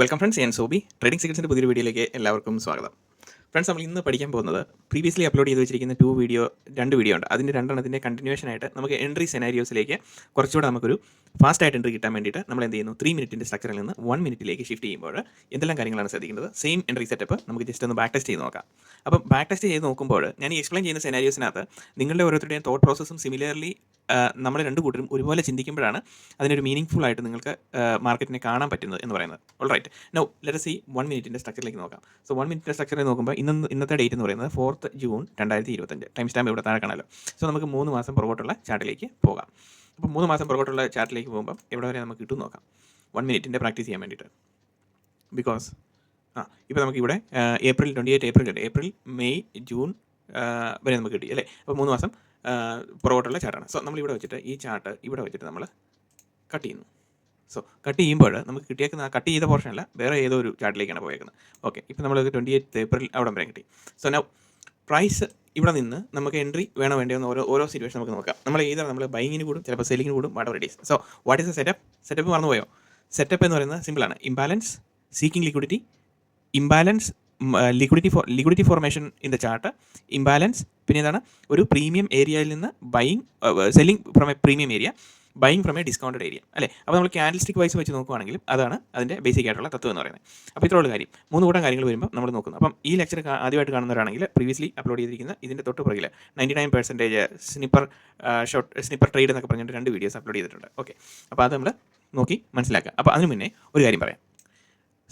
Welcome friends ഞാൻ Sobi. Trading സീക്രട്സിന്റെ പുതിയൊരു വീഡിയോയിലേക്ക് എല്ലാവർക്കും സ്വാഗതം. ഫ്രണ്ട്സ് നമ്മൾ ഇന്ന് പഠിക്കാൻ പോകുന്നത് പ്രീവിയസ്ലി അപ്ലോഡ് ചെയ്ത് വെച്ചിരിക്കുന്ന ടു വീഡിയോ രണ്ട് വീഡിയോ ഉണ്ട്. അതിന്റെ രണ്ടെണ്ണത്തിന്റെ കണ്ടിന്യൂഷൻ ആയിട്ട് നമുക്ക് എൻട്രി സെനാരിയോസിലേക്ക് കുറച്ചുകൂടെ നമുക്കൊരു ഫാസ്റ്റ് ആയിട്ട് എൻട്രി കിട്ടാൻ വേണ്ടിയിട്ട് നമ്മൾ എന്ത് ചെയ്യുന്നു? ത്രീ മിനിറ്റിന്റെ സ്ട്രക്ചറിൽ നിന്ന് വൺ മിനിറ്റിലേക്ക് ഷിഫ്റ്റ് ചെയ്യുമ്പോൾ എന്തെല്ലാം കാര്യങ്ങളാണ് ശ്രദ്ധിക്കുന്നത് സെയിം എൻട്രി സെറ്റപ്പ് നമുക്ക് ജസ്റ്റ് ഒന്ന് ബാക്ക് ടെസ്റ്റ് ചെയ്ത് നോക്കാം. അപ്പം ബാക്ക് ടെസ്റ്റ് ചെയ്ത് നോക്കുമ്പോൾ ഞാൻ ഈ എക്സ്പ്ലെയിൻ ചെയ്യുന്ന സെനാരിയോസിനകത്ത് നിങ്ങളുടെ ഓരോരുത്തരുടെയും തോട്ട് പ്രോസസ്സും സിമിലർലി നമ്മൾ രണ്ട് കൂട്ടരും ഒരുപോലെ ചിന്തിക്കുമ്പോഴാണ് അതിനൊരു മീനിങ് ഫുൾ ആയിട്ട് നിങ്ങൾക്ക് മാർക്കറ്റിനെ കാണാൻ പറ്റുന്നത് എന്ന് പറയുന്നത്. All right now let see one മിനിറ്റിന്റെ സ്ട്രക്ചറിലേക്ക് നോക്കാം. സോ വൺ മിനിറ്റിന്റെ സ്ട്രക്ചറിൽ നോക്കുമ്പോൾ ഇന്ന് ഇന്നത്തെ ഡേറ്റ് എന്ന് പറയുന്നത് ഫോർത്ത് ജൂൺ രണ്ടായിരത്തി ഇരുപത്തഞ്ച് ടൈം സ്റ്റാമ്പ് ഇവിടെ താഴെ കാണാമല്ലോ. സോ നമുക്ക് മൂന്ന് മാസം പുറകോട്ടുള്ള ചാർട്ടിലേക്ക് പോകാം. അപ്പോൾ മൂന്ന് മാസം പുറകോട്ടുള്ള ചാർട്ടിലേക്ക് പോകുമ്പോൾ എവിടെ വരെ നമുക്ക് കിട്ടും നോക്കാം. വൺ മിനിറ്റിന്റെ പ്രാക്ടീസ് ചെയ്യാൻ വേണ്ടിയിട്ട്. ബിക്കോസ് ആ ഇപ്പോൾ നമുക്കിവിടെ April twenty eight April April May June വരെ നമുക്ക് കിട്ടി അല്ലേ? അപ്പോൾ മൂന്ന് മാസം പുറകോട്ടുള്ള ചാർട്ടാണ് സോ നമ്മൾ ഇവിടെ വെച്ചിട്ട് ഈ ചാർട്ട് ഇവിടെ വെച്ചിട്ട് നമ്മൾ കട്ട് ചെയ്യുന്നു. സോ കട്ട് ചെയ്യുമ്പോൾ നമുക്ക് കിട്ടിയേക്കുന്ന ആ കട്ട് ചെയ്ത പോർഷൻ അല്ല വേറെ ഏതോ ഒരു ചാർട്ടിലേക്കാണ് പോയേക്കുന്നത്. ഓക്കെ ഇപ്പോൾ നമ്മൾ ട്വന്റി എയ്റ്റ് ഏപ്രിൽ അവിടെ വരെ കിട്ടി. സോ നൗ പ്രൈസ് ഇവിടെ നിന്ന് നമുക്ക് എൻട്രി വേണോ വേണ്ടയോ എന്ന് ഓരോ ഓരോ സിറ്റുവേഷൻ നമുക്ക് നോക്കാം. നമ്മൾ ഏതാ നമ്മൾ ബൈങ്ങിന് കൂടും ചിലപ്പോൾ സെല്ലിങ്ങിന് കൂടും what it so what is a setup setup മറന്നുപോയോ? സെറ്റപ്പ് എന്ന് പറയുന്നത് സിമ്പിളാണ് imbalance seeking liquidity imbalance liquidity for liquidity formation in the chart imbalance പിന്നെ ഇതാണ് ഒരു പ്രീമിയം ഏരിയയിൽ നിന്ന് buying selling from a premium area buying from a discounted area അല്ലേ? അപ്പോൾ നമ്മൾ ക്യാൻഡിൽസ്റ്റിക് വൈസ് വെച്ച് നോക്കുവാണെങ്കിൽ അതാണ് അതിന്റെ ബേസിക് ആയിട്ടുള്ള തത്വം എന്ന് പറയുന്നത്. അപ്പോൾ ഇത്രയുള്ള കാര്യം. മൂന്ന് കൂട്ടം കാര്യങ്ങൾ വരുമ്പോൾ നമ്മൾ നോക്കുന്നു. അപ്പം ഈ ലെക്ചർ ആദ്യമായിട്ട് കാണുന്നവരാണെങ്കിൽ പ്രീവിയസ്ലി അപ്ലോഡ് ചെയ്തിരിക്കുന്ന ഇതിന്റെ തൊട്ട് പുറകിൽ ninety nine percentage sniper shot sniper trade എന്നൊക്കെ പറഞ്ഞിട്ട് രണ്ട് വീഡിയോസ് അപ്ലോഡ് ചെയ്തിട്ടുണ്ട്. ഓക്കെ അപ്പോൾ അത് നമ്മൾ നോക്കി മനസ്സിലാക്കുക. അപ്പോൾ അതിന് മുന്നേ ഒരു കാര്യം പറയാം.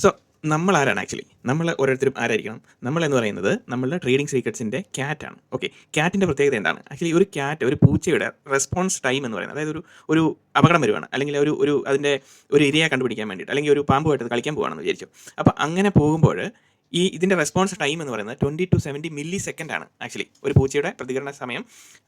സോ നമ്മൾ ആരാണ് ആക്ച്വലി നമ്മൾ ഓരോരുത്തരും ആരായിരിക്കണം? നമ്മൾ എന്ന് പറയുന്നത് നമ്മളുടെ ട്രേഡിംഗ് സീക്രട്സിന്റെ ക്യാറ്റാണ് ഓക്കെ ക്യാറ്റിന്റെ പ്രത്യേകത എന്താണ്? ആക്ച്വലി ഒരു ക്യാറ്റ് ഒരു പൂച്ചയുടെ റെസ്പോൺസ് ടൈം എന്ന് പറയുന്നത് അതായത് ഒരു ഒരു അപകടം വരുവാണ്. അല്ലെങ്കിൽ ഒരു ഒരു അതിന്റെ ഒരു ഇരയെ കണ്ടുപിടിക്കാൻ വേണ്ടിയിട്ട് അല്ലെങ്കിൽ ഒരു പാമ്പുമായിട്ട് കളിക്കാൻ പോകുകയാണെന്ന് വിചാരിച്ചു അപ്പോൾ അങ്ങനെ പോകുമ്പോൾ ഈ ഇതിന്റെ റെസ്പോൺസ് ടൈം എന്ന് പറയുന്നത് twenty two seventy millisecond ആണ് ആക്ച്വലി ഒരു പൂച്ചയുടെ പ്രതികരണ സമയം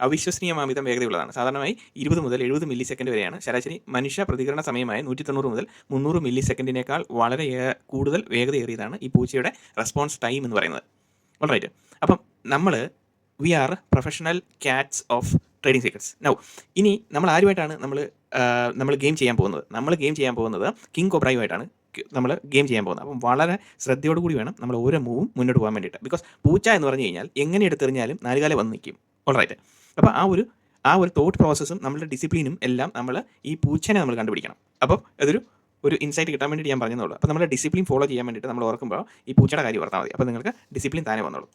അവിശ്വസനീയമാമിതം വേഗതയുള്ളതാണ്. സാധാരണമായി ഇരുപത് മുതൽ എഴുപത് മില്ലി സെക്കൻഡ് വരെയാണ്. ശരാശരി മനുഷ്യ പ്രതികരണ സമയമായ നൂറ്റി തൊണ്ണൂറ് മുതൽ മുന്നൂറ് മില്ലി സെക്കൻഡിനേക്കാൾ വളരെ കൂടുതൽ വേഗതയേറിയതാണ് ഈ പൂച്ചയുടെ റെസ്പോൺസ് ടൈം എന്ന് പറയുന്നത്. ഓൾറൈറ്റ് അപ്പം നമ്മൾ we are professional cats of trading secrets now ഇനി നമ്മൾ ആരുമായിട്ടാണ് നമ്മൾ നമ്മൾ ഗെയിം ചെയ്യാൻ പോകുന്നത്? നമ്മൾ ഗെയിം ചെയ്യാൻ പോകുന്നത് കിങ് കൊബ്രായുമായിട്ടാണ് നമ്മൾ ഗെയിം ചെയ്യാൻ പോകുന്നത്. അപ്പം വളരെ ശ്രദ്ധയോട് കൂടി വേണം നമ്മൾ ഓരോ മൂവും മുന്നോട്ട് പോകാൻ വേണ്ടിയിട്ട്. ബിക്കോസ് പൂച്ച എന്ന് പറഞ്ഞു കഴിഞ്ഞാൽ എങ്ങനെ എടുത്തെറിഞ്ഞാലും നാലുകാലം വന്ന് നിൽക്കും. ഓൾറൈറ്റ് അപ്പോൾ ആ ഒരു ആ ഒരു തോട്ട് പ്രോസസ്സും നമ്മുടെ ഡിസിപ്ലിനും എല്ലാം നമ്മൾ ഈ പൂച്ചനെ നമ്മൾ കണ്ടുപിടിക്കണം. അപ്പോൾ അതൊരു ഒരു ഇൻസൈറ്റ് കിട്ടാൻ വേണ്ടി ഞാൻ പറഞ്ഞതേ ഉള്ളൂ. അപ്പോൾ നമ്മുടെ ഡിസിപ്ലിൻ ഫോളോ ചെയ്യാൻ വേണ്ടിയിട്ട് നമ്മൾ ഓർക്കുമ്പോൾ ഈ പൂച്ചയുടെ കാര്യം ഓർത്താൽ മതി. അപ്പോൾ നിങ്ങൾക്ക് ഡിസിപ്ലിൻ താനേ വന്നോളൂ.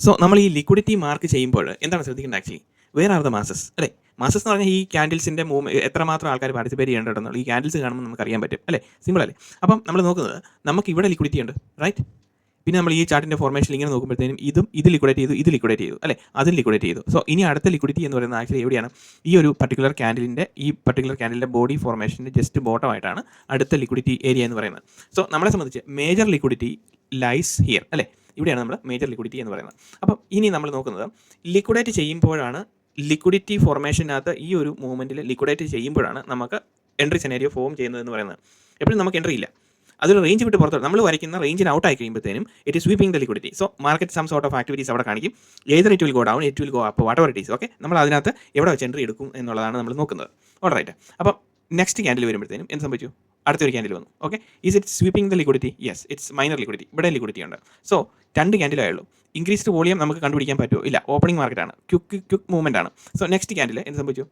സോ നമ്മൾ ഈ ലിക്വിഡിറ്റി മാർക്ക് ചെയ്യുമ്പോൾ എന്താണ് ശ്രദ്ധിക്കേണ്ടത് actually where are the masses അല്ലേ? മാസസ് എന്ന് പറഞ്ഞാൽ ഈ ക്യാൻഡിൽസിന്റെ മൂവ് എത്രമാത്രം ആൾക്കാർ പാർട്ടിസിപ്പേറ്റ് ചെയ്യേണ്ടതെന്നുള്ള ഈ ക്യാൻഡിൽസ് കാണുമ്പോൾ നമുക്ക് അറിയാൻ പറ്റും അല്ലേ? സിമ്പിൾ അല്ലേ? അപ്പം നമ്മൾ നോക്കുന്നത് നമുക്ക് ഇവിടെ ലിക്വിഡിറ്റി ഉണ്ട് റൈറ്റ് പിന്നെ നമ്മൾ ഈ ചാർട്ടിന്റെ ഫോർമേഷൻ ഇങ്ങനെ നോക്കുമ്പോഴത്തേനും ഇതും ഇത് ലിക്വിഡേറ്റ് ചെയ്തു ഇത് ലിക്വിഡേറ്റ് ചെയ്തു അല്ലേ? അതും ലിക്വിഡേറ്റ് ചെയ്തു. സോ ഇനി അടുത്ത ലിക്വിഡിറ്റി എന്ന് പറയുന്നത് ആക്ച്വലി എവിടെയാണ്? ഈ ഒരു പർട്ടിക്കുലർ ക്യാൻഡിലിന്റെ ഈ പർട്ടിക്കുലർ ക്യാൻഡിലിന്റെ ബോഡി ഫോർമേഷന്റെ ജസ്റ്റ് ബോട്ടമായിട്ടാണ് അടുത്ത ലിക്വിഡിറ്റി ഏരിയ എന്ന് പറയുന്നത്. സോ നമ്മളെ സംബന്ധിച്ച് മേജർ ലിക്വിഡിറ്റി ലൈസ് ഹിയർ അല്ലേ? ഇവിടെയാണ് നമ്മൾ മേജർ ലിക്വിഡിറ്റി എന്ന് പറയുന്നത്. അപ്പം ഇനി നമ്മൾ നോക്കുന്നത് ലിക്വിഡേറ്റ് ചെയ്യുമ്പോഴാണ് ലിക്വിഡിറ്റി ഫോർമേഷനകത്ത് ഈ ഒരു മൂവ്മെന്റിൽ ലിക്വിഡേറ്റ് ചെയ്യുമ്പോഴാണ് നമുക്ക് എൻട്രി സെനേരിയോ ഫോം ചെയ്യുന്നതെന്ന് പറയുന്നത്. എപ്പോഴും നമുക്ക് എൻട്രി ഇല്ല. അതൊരു റേഞ്ച് വിട്ട് പുറത്തോട്ട് നമ്മൾ വരയ്ക്കുന്ന റേഞ്ചിന് ഔട്ട് ആയി കഴിയുമ്പോഴത്തേനും it is sweeping the liquidity so market some sort of activities അവിടെ കാണിക്കും. Either it will go down it will go up what it is okay നമ്മൾ അതിനകത്ത് എവിടെ വെച്ച് എൻട്രി എടുക്കും എന്നുള്ളതാണ് നമ്മൾ നോക്കുന്നത്. ഓൾ റൈറ്റ് അപ്പം നെക്സ്റ്റ് ക്യാൻഡിൽ വരുമ്പോഴത്തേനും എന്ത് സംഭവിച്ചു? അടുത്തൊരു ക്യാൻഡിൽ വന്നു okay is it sweeping the liquidity yes it's minor liquidity ഇവിടെ ലിക്വിഡിറ്റി ഉണ്ട്. സോ രണ്ട് ക്യാൻഡിലേ ഉള്ളൂ ഇൻക്രീസ്ഡ് വോളിയം നമുക്ക് കണ്ടുപിടിക്കാൻ പറ്റുമോ? ഇല്ല ഓപ്പണിംഗ് മാർക്കറ്റാണ് ക്യുക്ക് ക്യുക്ക് മൂവ്മെന്റ് ആണ്. സോ നെക്സ്റ്റ് ക്യാൻഡിൽ എന്ത് സംഭവിച്ചു?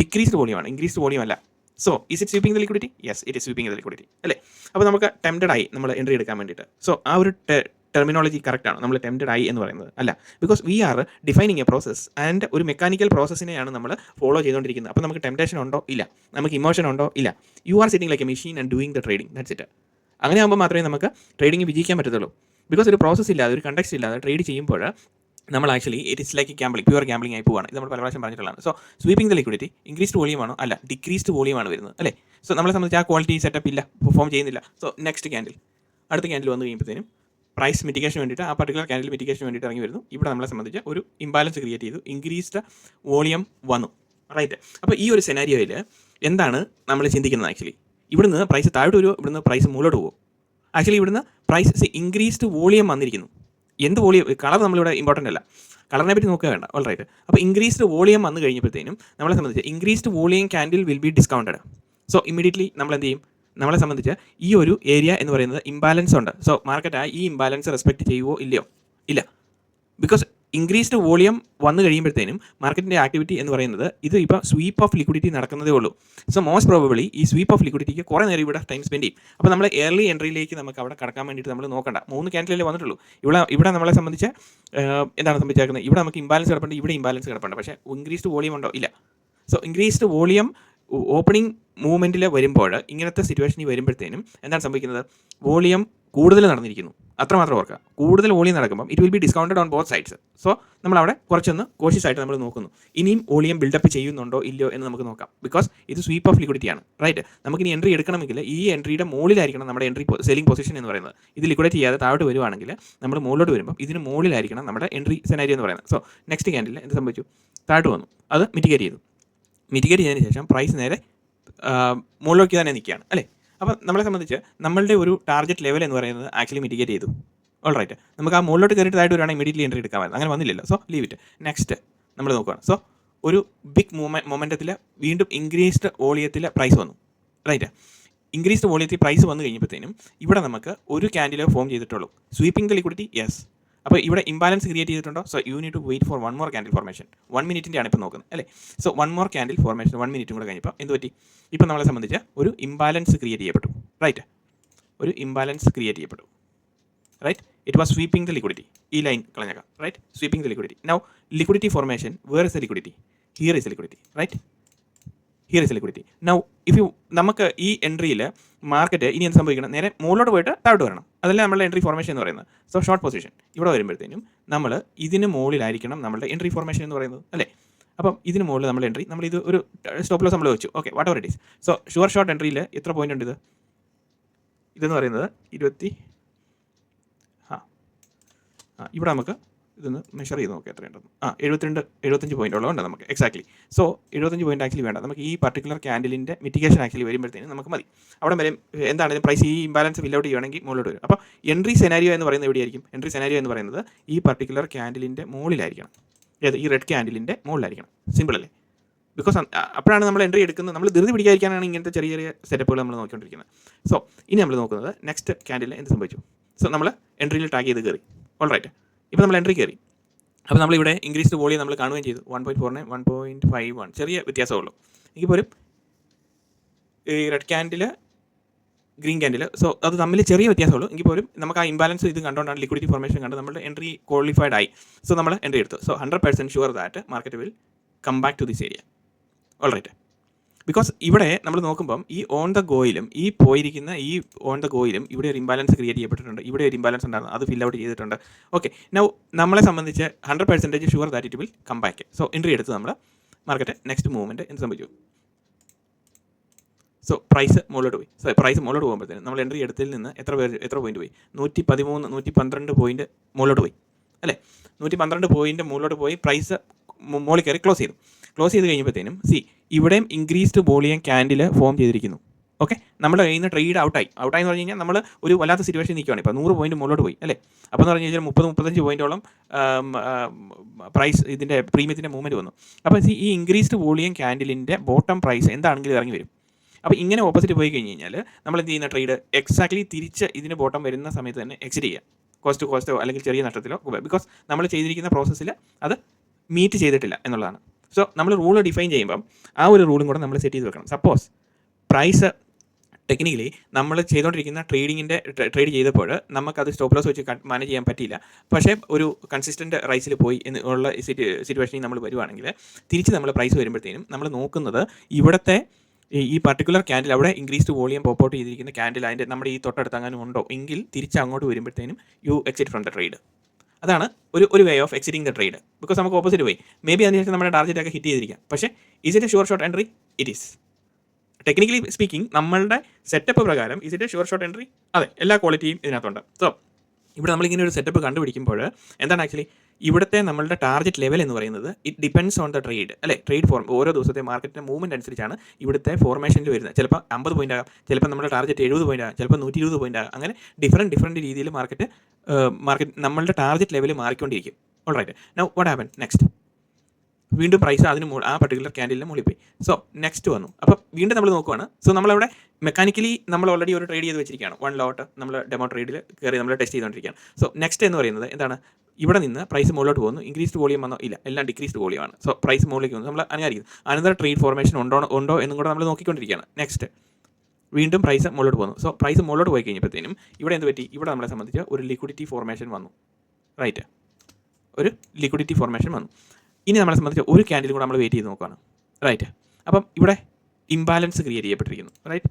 ഡിക്രീസ്ഡ് വോളിയം ആണ്. ഇൻക്രീസ്ഡ് വോളിയം അല്ല. So is it sweeping the liquidity yes it is sweeping the liquidity അല്ലേ? അപ്പോൾ നമുക്ക് ടെംപ്റ്റഡ് ആയി നമ്മൾ എൻട്രി എടുക്കാൻ വേണ്ടിയിട്ട്. സോ ആ ഒരു ടെർമിനോളജി കറക്റ്റ് ആണ്. നമ്മൾ ടെംപ്റ്റഡ് ആയി എന്ന് പറയുന്നത്. അല്ല because we are defining a process and ഒരു മെക്കാനിക്കൽ പ്രോസസ്സിനെയാണ് നമ്മൾ ഫോളോ ചെയ്തുകൊണ്ടിരിക്കുന്നത്. അപ്പോൾ നമുക്ക് ടെംപ്റ്റേഷൻ ഉണ്ടോ? ഇല്ല. നമുക്ക് ഇമോഷൻ ഉണ്ടോ? ഇല്ല. You are sitting like a machine and doing the trading that's it അങ്ങനെ ആകുമ്പോൾ മാത്രമേ നമുക്ക് ട്രേഡിംഗ് വിജയിക്കാൻ പറ്റത്തുള്ളൂ. ബിക്കോസ് ഒരു പ്രോസസ് ഇല്ലാതെ ഒരു കണ്ടക്സ്റ്റ് ഇല്ലാതെ ട്രേഡ് ചെയ്യുമ്പോൾ നമ്മൾ actually it is like gambling pure gambling ആയി പോവാണ്. ഇത് നമ്മൾ പല പ്രാവശ്യം പറഞ്ഞിട്ടുള്ളതാണ്. So sweeping the liquidity increased volume ആണോ? അല്ല ഡിക്രീസ്ഡ് വോളിയം ആണ് വരുന്നത് അല്ലേ? സോ നമ്മളെ സംബന്ധിച്ച് ആ ക്വാളിറ്റി സെറ്റപ്പ് ഇല്ല പെർഫോം ചെയ്യുന്നില്ല. സോ നെക്സ്റ്റ് ക്യാൻഡിൽ അടുത്ത ക്യാൻഡിൽ വന്നു കഴിയുമ്പോഴത്തേനും പ്രൈസ് മിറ്റിഗേഷൻ വേണ്ടിയിട്ട് ആ പർട്ടിക്കുലർ ക്യാൻഡിൽ മിറ്റിഗേഷൻ വേണ്ടിയിട്ട് ഇറങ്ങി വരുന്നു. ഇവിടെ നമ്മളെ സംബന്ധിച്ച് ഒരു ഇംബാലൻസ് ക്രിയേറ്റ് ചെയ്തു ഇൻക്രീസ്ഡ് വോളിയം വന്നു. റൈറ്റ് അപ്പോൾ ഈ ഒരു സെനാരിയോയിൽ എന്താണ് നമ്മൾ ചിന്തിക്കുന്നത് ആക്ച്വലി ഇവിടുന്ന് പ്രൈസ് താഴോട്ട് വരുമോ ഇവിടുന്ന് പ്രൈസ് മുകളിലോട്ട് പോകുമോ ആക്ച്വലി ഇവിടുന്ന് പ്രൈസസ് ഇൻക്രീസ്ഡ് വോളിയം വന്നിരിക്കുന്നു. എന്ത് വോളിയം കളർ നമ്മളിവിടെ ഇമ്പോർട്ടന്റ് അല്ല. കളറിനെ പറ്റി നോക്കുക വേണ്ട. ഓൾ റൈറ്റ് അപ്പോൾ ഇൻക്രീസ്ഡ് വോളിയം വന്നു കഴിഞ്ഞപ്പോഴത്തേനും നമ്മളെ സംബന്ധിച്ച് increased volume candle will be discounted so immediately നമ്മൾ എന്ത് ചെയ്യും? നമ്മളെ സംബന്ധിച്ച് ഈ ഒരു ഏരിയ എന്ന് പറയുന്നത് ഇംബാലൻസ് ഉണ്ട്. സോ മാർക്കറ്റ് ആ ഈ ഇംബാലൻസ് റെസ്പെക്ട് ചെയ്യുവോ ഇല്ലയോ? ഇല്ല. ബിക്കോസ് ഇൻക്രീസ്ഡ് വോളിയം വന്നു കഴിയുമ്പോഴത്തേനും മാർക്കറ്റിന്റെ ആക്ടിവിറ്റി എന്ന് പറയുന്നത് ഇത് ഇപ്പോൾ സ്വീപ്പ് ഓഫ് ലിക്വിഡിറ്റി നടക്കുന്നതേ ഉള്ളൂ. സോ മോസ്റ്റ് പ്രോബബിളി ഈ സ്വീപ്പ് ഓഫ് ലിക്വിഡിറ്റിക്ക് കുറേ നേരം ഇവിടെ ടൈം സ്പെൻഡ് ചെയ്യും. അപ്പോൾ നമ്മൾ എയർലി എൻട്രിയിലേക്ക് നമുക്ക് അവിടെ കടക്കാൻ വേണ്ടിയിട്ട് നമ്മൾ നോക്കണ്ട. മൂന്ന് ക്യാൻഡിലേ വന്നിട്ടുള്ളൂ. ഇവിടെ ഇവിടെ നമ്മളെ സംബന്ധിച്ച് എന്താണ് സംഭവിച്ചേക്കുന്നത്? ഇവിടെ നമുക്ക് ഇംബാലൻസ് കിടപ്പുണ്ട് ഇവിടെ ഇംബാലൻസ് കിടപ്പുണ്ട്. പക്ഷേ ഇൻക്രീസ്ഡ് വോളിയം ഉണ്ടോ? ഇല്ല. സോ ഇൻക്രീസ്ഡ് വോളിയം ഓപ്പണിംഗ് മൂവ്മെന്റിൽ വരുമ്പോൾ ഇങ്ങനത്തെ സിറ്റുവേഷനിൽ വരുമ്പോഴത്തേനും എന്താണ് സംഭവിക്കുന്നത്? വോളിയം കൂടുതൽ നടന്നിരിക്കുന്നു. അത്രമാത്രം ഓർക്കുക. കൂടുതൽ വോളിയം നടക്കുമ്പോൾ it will be discounted on both sides so നമ്മൾ അവിടെ കുറച്ചൊന്ന് കോഷ്യസ് ആയിട്ട് നമ്മൾ നോക്കുന്നു. ഇനിയും വോളിയം ബിൽഡപ്പ് ചെയ്യുന്നുണ്ടോ ഇല്ലയോ എന്ന് നമുക്ക് നോക്കാം. ബിക്കോസ് ഇത് സ്വീപ്പ് ഓഫ് ലിക്വിഡിറ്റി ആണ്. റൈറ്റ് നമുക്ക് ഇനി എൻട്രി എടുക്കണമെങ്കിൽ ഈ എൻട്രിയുടെ മുകളിലായിരിക്കണം നമ്മുടെ എൻട്രി സെല്ലിംഗ് പൊസിഷൻ എന്ന് പറയുന്നത്. ഇത് ലിക്വിഡേറ്റ് ചെയ്യാതെ താഴോട്ട് വരുവാണെങ്കിൽ നമ്മൾ മുകളിലോട്ട് വരുമ്പോൾ ഇതിന് മുകളിലായിരിക്കണം നമ്മുടെ എൻട്രി സെനാരി എന്ന് പറയുന്നത്. സോ നെക്സ്റ്റ് ക്യാൻഡിൽ എന്ത് സംഭവിച്ചു? താഴോട്ട് വന്നു. അത് മിറ്റിഗേറ്റ് ചെയ്തു. ചെയ്തതിന് ശേഷം പ്രൈസ് നേരെ മുകളിലേക്ക് തന്നെ നിൽക്കുകയാണ് അല്ലേ? അപ്പം നമ്മളെ സംബന്ധിച്ച് നമ്മളുടെ ഒരു ടാർഗറ്റ് ലെവൽ എന്ന് പറയുന്നത് ആക്ച്വലി മിറ്റിഗേറ്റ് ചെയ്തു. ഓൾ റൈറ്റ് നമുക്ക് ആ മുകളിലോട്ട് കയറിയിട്ടായിട്ട് വരികയാണെങ്കിൽ ഇമീഡിയറ്റ്ലി എൻട്രി എടുക്കാമായിരുന്നു അങ്ങനെ വന്നില്ലല്ലോ. സോ ലീവ് ഇറ്റ് നെക്സ്റ്റ് നമ്മൾ നോക്കുകയാണ് സോ ഒരു ബിഗ് മൂമെ മൊമെന്റത്തിൽ വീണ്ടും ഇൻക്രീസ്ഡ് വോളിയത്തിൽ പ്രൈസ് വന്നു. റൈറ്റ് ഇൻക്രീസ്ഡ് വോളിയത്തിൽ പ്രൈസ് വന്നു കഴിഞ്ഞപ്പോഴത്തേനും ഇവിടെ നമുക്ക് ഒരു ക്യാൻഡിലേ ഫോം ചെയ്തിട്ടുള്ളൂ. സ്വീപ്പിംഗ് ലിക്വിഡിറ്റി യെസ് അപ്പോൾ ഇവിടെ ഇംബാലൻസ് ക്രിയേറ്റ് ചെയ്തിട്ടുണ്ടോ? So you need to wait for one more candle formation one മിനിറ്റിന്റെ ആണ് ഇപ്പോൾ നോക്കുന്നത് അല്ലേ? So one more candle formation one മിനിറ്റും കൂടെ കഴിഞ്ഞപ്പോൾ എന്ത് പറ്റി? ഇപ്പോൾ നമ്മളെ സംബന്ധിച്ച് ഒരു ഇംബാലൻസ് ക്രിയേറ്റ് ചെയ്യപ്പെട്ടു റൈറ്റ് ഒരു ഇംബാലൻസ് ക്രിയേറ്റ് ചെയ്യപ്പെട്ടു right it was sweeping the liquidity ഈ line കളഞ്ഞേക്കാം right sweeping the liquidity now liquidity formation where is the liquidity here is liquidity right here is liquidity now if you നമുക്ക് ഈ എൻട്രിയിൽ market ഇനി എന്ത് സംഭവിക്കണം? നേരെ മുകളിലോട്ട് പോയിട്ട് താഴോട്ട് വരണം. അതല്ല നമ്മളുടെ എൻട്രി ഫോർമേഷൻ എന്ന് പറയുന്നത്. സോ ഷോർട്ട് പൊസിഷൻ ഇവിടെ വരുമ്പോഴത്തേനും നമ്മൾ ഇതിന് മുകളിലായിരിക്കണം നമ്മുടെ എൻട്രി ഫോർമേഷൻ എന്ന് പറയുന്നത്. അല്ലേ? അപ്പം ഇതിന് മുകളിൽ നമ്മൾ എൻട്രി നമ്മൾ ഇത് ഒരു സ്റ്റോപ്പ് ലോസ് നമ്മൾ വെച്ചു. Okay whatever it is so sure short എൻട്രിയിൽ എത്ര പോയിന്റ് ഉണ്ട് ഇത്? ഇതെന്ന് പറയുന്നത് ഇരുപത്തി ആ ഇവിടെ നമുക്ക് ഇതൊന്ന് മെഷർ ചെയ്ത് നോക്കാം എത്രയുണ്ടെന്ന് ആ എഴുപത്തിരണ്ട് എഴുപത്തഞ്ച് പോയിന്റോളം ഉണ്ട് നമുക്ക്. എക്സാക്ട്ലി സോ എഴുപത്തഞ്ച് പോയിന്റ് ആക്ച്വലി വേണ്ട. നമുക്ക് ഈ പർട്ടിക്കുലർ ക്യാൻഡിലിന്റെ മിറ്റിഗേഷൻ ആക്ച്വലി വരുമ്പോഴത്തേനും നമുക്ക് മതി. അവിടെ വരെ എന്താണ് പ്രൈസ് ഈ ഇംബാലൻസ് ഫിൽ ഔട്ട് ചെയ്യുകയാണെങ്കിൽ മുകളിലോട്ട് വരും. അപ്പോൾ എൻട്രി സെനാരിയോ എന്ന് പറയുന്നത് എവിടെയായിരിക്കും? എൻട്രി സെനാരിയോ എന്ന് പറയുന്നത് ഈ പർട്ടിക്കുലർ ക്യാൻഡിലിന്റെ മുകളിലായിരിക്കണം. അതായത് ഈ റെഡ് ക്യാൻഡിലിന്റെ മുകളിലായിരിക്കണം. സിമ്പിൾ അല്ലേ? ബിക്കോസ് അപ്പോഴാണ് നമ്മൾ എൻട്രി എടുക്കുന്നത്. നമ്മൾ ധൃതി പിടിക്കാതിരിക്കാനാണ് ഇങ്ങനത്തെ ചെറിയ ചെറിയ സെറ്റപ്പുകൾ നമ്മൾ നോക്കിക്കൊണ്ടിരിക്കുന്നത്. സോ ഇനി നമ്മൾ നോക്കുന്നത് നെക്സ്റ്റ് ക്യാൻഡിൽ എന്ത് സംഭവിച്ചു? സോ നമ്മൾ എൻട്രിയിൽ ടാഗ് ചെയ്ത് കയറി. ഓൾ റൈറ്റ് ഇപ്പോൾ നമ്മൾ എൻട്രി കയറി. അപ്പോൾ നമ്മളിവിടെ ഇൻക്രീസ്ഡ് വോളിയം നമ്മൾ കാണുകയും ചെയ്തു. One point nine one point five one ചെറിയ വ്യത്യാസമേ ഉള്ളൂ എനിക്ക് പോലും ഈ red candle green candle so അത് തമ്മിൽ ചെറിയ വ്യത്യാസമുള്ളൂ. എങ്കിൽ പോലും നമുക്ക് ആ ഇംബാലൻസ് ഇത് കണ്ടുകൊണ്ടാണ് ലിക്വിഡിറ്റി ഫോർമേഷൻ കണ്ട് നമ്മുടെ എൻട്രി ക്വാളിഫൈഡ് ആയി. സോ നമ്മൾ എൻട്രി എടുത്തു. So hundred percent sure that market will come back to this area all right because ഇവിടെ നമ്മൾ നോക്കുമ്പം ഈ ഓൺ ദ ഗോയിലും ഈ പോയിരിക്കുന്ന ഈ ഓൺ ദ ഗോയിലും ഇവിടെ ഒരു ഇംബാലൻസ് ക്രിയേറ്റ് ചെയ്യപ്പെട്ടിട്ടുണ്ട്. ഇവിടെ ഒരു ഇംബാലൻസ് ഉണ്ടായിരുന്നു. അത് ഫിൽ ഔട്ട് ചെയ്തിട്ടുണ്ട്. ഓക്കെ നൗ നമ്മളെ സംബന്ധിച്ച് hundred percentage sure that it will come back so entry എടുത്ത് നമ്മൾ മാർക്കറ്റ് നെക്സ്റ്റ് മൂവ്മെന്റ് എന്ത് സംഭവിച്ചു? സോ പ്രൈസ് മുകളിലോട്ട് പോയി. സോ പ്രൈസ് മുകളിലോട്ട് പോകുമ്പോഴത്തേനും നമ്മൾ എൻട്രി എടുത്തിൽ നിന്ന് എത്ര പേര് എത്ര പോയിന്റ് പോയി? നൂറ്റി പതിമൂന്ന് നൂറ്റി പന്ത്രണ്ട് പോയിന്റ് മുകളിലോട്ട് പോയി. അല്ലേ? നൂറ്റി പന്ത്രണ്ട് പോയിന്റ് മുകളിലോട്ട് പോയി. പ്രൈസ് മുകളിൽ കയറി ക്ലോസ് ചെയ്തു. ക്ലോസ് ചെയ്ത് കഴിയുമ്പോഴത്തേനും സി ഇവിടെയും ഇൻക്രീസ്ഡ് വോളിയം ക്യാൻഡിൽ ഫോം ചെയ്തിരിക്കുന്നു. ഓക്കെ നമ്മുടെ കയ്യിൽ നിന്ന് ട്രേഡ് ഔട്ടായി ഔട്ടായി എന്ന് പറഞ്ഞു കഴിഞ്ഞാൽ നമ്മൾ ഒരു വല്ലാത്ത സിറ്റുവേഷൻ നിൽക്കുകയാണ് ഇപ്പോൾ നൂറ് പോയിന്റ് മുകളിലോട്ട് പോയി അല്ലേ? അപ്പോൾ എന്ന് പറഞ്ഞു കഴിഞ്ഞാൽ മുപ്പത് മുപ്പത്തഞ്ച് പോയിന്റോളം പ്രൈസ് ഇതിന്റെ പ്രീമിയത്തിന്റെ മൂവ്മെന്റ് വന്നു. അപ്പോൾ സി ഈ ഇൻക്രീസ്ഡ് വോളിയം ക്യാൻഡിലിന്റെ ബോട്ടം പ്രൈസ് എന്താണെങ്കിലും ഇറങ്ങി വരും. അപ്പോൾ ഇങ്ങനെ ഓപ്പോസിറ്റ് പോയി കഴിഞ്ഞ് കഴിഞ്ഞാൽ നമ്മൾ എന്ത് ചെയ്യുന്ന ട്രേഡ് എക്സാക്ട്ലി തിരിച്ച് ഇതിന് ബോട്ടം വരുന്ന സമയത്ത് തന്നെ എക്സിറ്റ് ചെയ്യുക. കോസ്റ്റ് കോസ്റ്റോ അല്ലെങ്കിൽ ചെറിയ നഷ്ടത്തിലോ ബിക്കോസ് നമ്മൾ ചെയ്തിരിക്കുന്ന പ്രോസസ്സിൽ അത് മീറ്റ് ചെയ്തിട്ടില്ല എന്നുള്ളതാണ്. സോ നമ്മൾ റൂൾ ഡിഫൈൻ ചെയ്യുമ്പം ആ ഒരു റൂളും കൂടെ നമ്മൾ സെറ്റ് ചെയ്ത് വെക്കണം. സപ്പോസ് പ്രൈസ് ടെക്നിക്കലി നമ്മൾ ചെയ്തുകൊണ്ടിരിക്കുന്ന ട്രേഡിങ്ങിന്റെ ട്രേഡ് ചെയ്തപ്പോൾ നമുക്കത് സ്റ്റോപ്പ് ലോസ് വെച്ച് മാനേജ് ചെയ്യാൻ പറ്റിയില്ല. പക്ഷേ ഒരു കൺസിസ്റ്റന്റ് റൈസിൽ പോയി എന്ന് ഉള്ള സിറ്റുവേഷനിൽ നമ്മൾ വരുവാണെങ്കിൽ തിരിച്ച് നമ്മൾ പ്രൈസ് വരുമ്പോഴത്തേനും നമ്മൾ നോക്കുന്നത് ഇവിടുത്തെ ഈ- പർട്ടിക്കുലർ ക്യാൻഡിൽ അവിടെ ഇൻക്രീസ്ഡ് വോളിയം പോപ്പ് ഔട്ട് ചെയ്തിരിക്കുന്ന ക്യാൻഡിൽ അതിന്റെ നമ്മുടെ ഈ തൊട്ടടുത്ത് അങ്ങനെ ഉണ്ടോ? എങ്കിൽ തിരിച്ച് അങ്ങോട്ട് വരുമ്പോഴത്തേനും you exit from the trade അതാണ് ഒരു ഒരു way of exiting the trade because നമുക്ക് ഓപ്പോസിറ്റ് പോയി മേ ബി അതിനുശേഷം നമ്മുടെ ടാർഗറ്റ് ഒക്കെ ഹിറ്റ് ചെയ്തിരിക്കാം. പക്ഷേ is it a sure short entry it is technically speaking നമ്മളുടെ സെറ്റപ്പ് പ്രകാരം is it a sure short entry അതെ എല്ലാ ക്വാളിറ്റിയും ഇതിനകത്തുണ്ട്. സോ ഇവിടെ നമ്മളിങ്ങനെ ഒരു സെറ്റപ്പ് കണ്ടുപിടിക്കുമ്പോൾ എന്താണ് ആക്ച്വലി ഇവിടുത്തെ നമ്മളുടെ ടാർഗറ്റ് ലെവൽ എന്ന് പറയുന്നത് it depends on the trade അല്ലേ? ട്രേഡ് ഫോർം ഓരോ ദിവസത്തെ മാർക്കറ്റിന്റെ മൂവ്മെന്റ് അനുസരിച്ചാണ് ഇവിടുത്തെ ഫോർമേഷനിൽ വരുന്നത്. ചിലപ്പോൾ അമ്പത് പോയിന്റ് ആകാം ചിലപ്പോൾ നമ്മുടെ ടാർഗറ്റ് എഴുപത് പോയിന്റ് ആകാം ചിലപ്പോൾ നൂറ്റി ഇരുപത് പോയിന്റ് ആകാം. അങ്ങനെ ഡിഫറെന്റ് ഡിഫറെന്റ് രീതിയിൽ മാർക്കറ്റ് മാർക്കറ്റ് നമ്മളുടെ ടാർഗറ്റ് ലെവൽ മാറിക്കൊണ്ടിരിക്കും. All right now what happen next വീണ്ടും പ്രൈസ് അതിന് മുകളിൽ ആ പർട്ടിക്കുലർ ക്യാൻഡിലിന് മുകളിൽ പോയി. സോ നെക്സ്റ്റ് വന്നു. അപ്പോൾ വീണ്ടും നമ്മൾ നോക്കുവാണ്. സോ നമ്മളവിടെ മെക്കാനിക്കലി നമ്മൾ ഓൾറെഡി ഒരു ട്രേഡ് ചെയ്ത് വെച്ചിരിക്കുകയാണ്. വൺ ലോട്ട് നമ്മൾ ഡെമോ ട്രേഡിൽ കയറി നമ്മൾ ടെസ്റ്റ് ചെയ്തുകൊണ്ടിരിക്കുകയാണ് സോ നെക്സ്റ്റ് എന്ന് പറയുന്നത് എന്താണ്? ഇവിടെ നിന്ന് പ്രൈസ് മുകളിലോട്ട് പോകുന്നു. ഇൻക്രീസ്ഡ് വോളിയം വന്നോ? ഇല്ല. എല്ലാം ഡിക്രീസ്ഡ് വോളിയമാണ് സോ പ്രൈസ് മുകളിലേക്ക് വന്നു. നമ്മൾ അനുകരിക്കുന്നു അനന്തര ട്രേഡ് ഫോർമേഷൻ ഉണ്ടോ ഉണ്ടോ എന്നും കൂടെ നമ്മൾ നോക്കിക്കൊണ്ടിരിക്കുകയാണ്. നെക്സ്റ്റ് വീണ്ടും പ്രൈസ് മുകളിലോട്ട് പോകുന്നു. സോ പ്രൈസ് മുകളിലോട്ട് പോയി കഴിഞ്ഞപ്പോഴത്തേനും ഇവിടെ എന്ത് പറ്റി? ഇവിടെ നമ്മളെ സംബന്ധിച്ച് ഒരു ലിക്വിഡിറ്റി ഫോർമേഷൻ വന്നു. റൈറ്റ് ഒരു ലിക്വിഡിറ്റി ഫോർമേഷൻ വന്നു. ഇനി നമ്മളെ സംബന്ധിച്ച് ഒരു ക്യാൻഡിൽ കൂടെ നമ്മൾ വെയിറ്റ് ചെയ്ത് നോക്കുകയാണ് റൈറ്റ് അപ്പം ഇവിടെ ഇംബാലൻസ് ക്രിയേറ്റ് ചെയ്യപ്പെട്ടിരിക്കുന്നു. റൈറ്റ്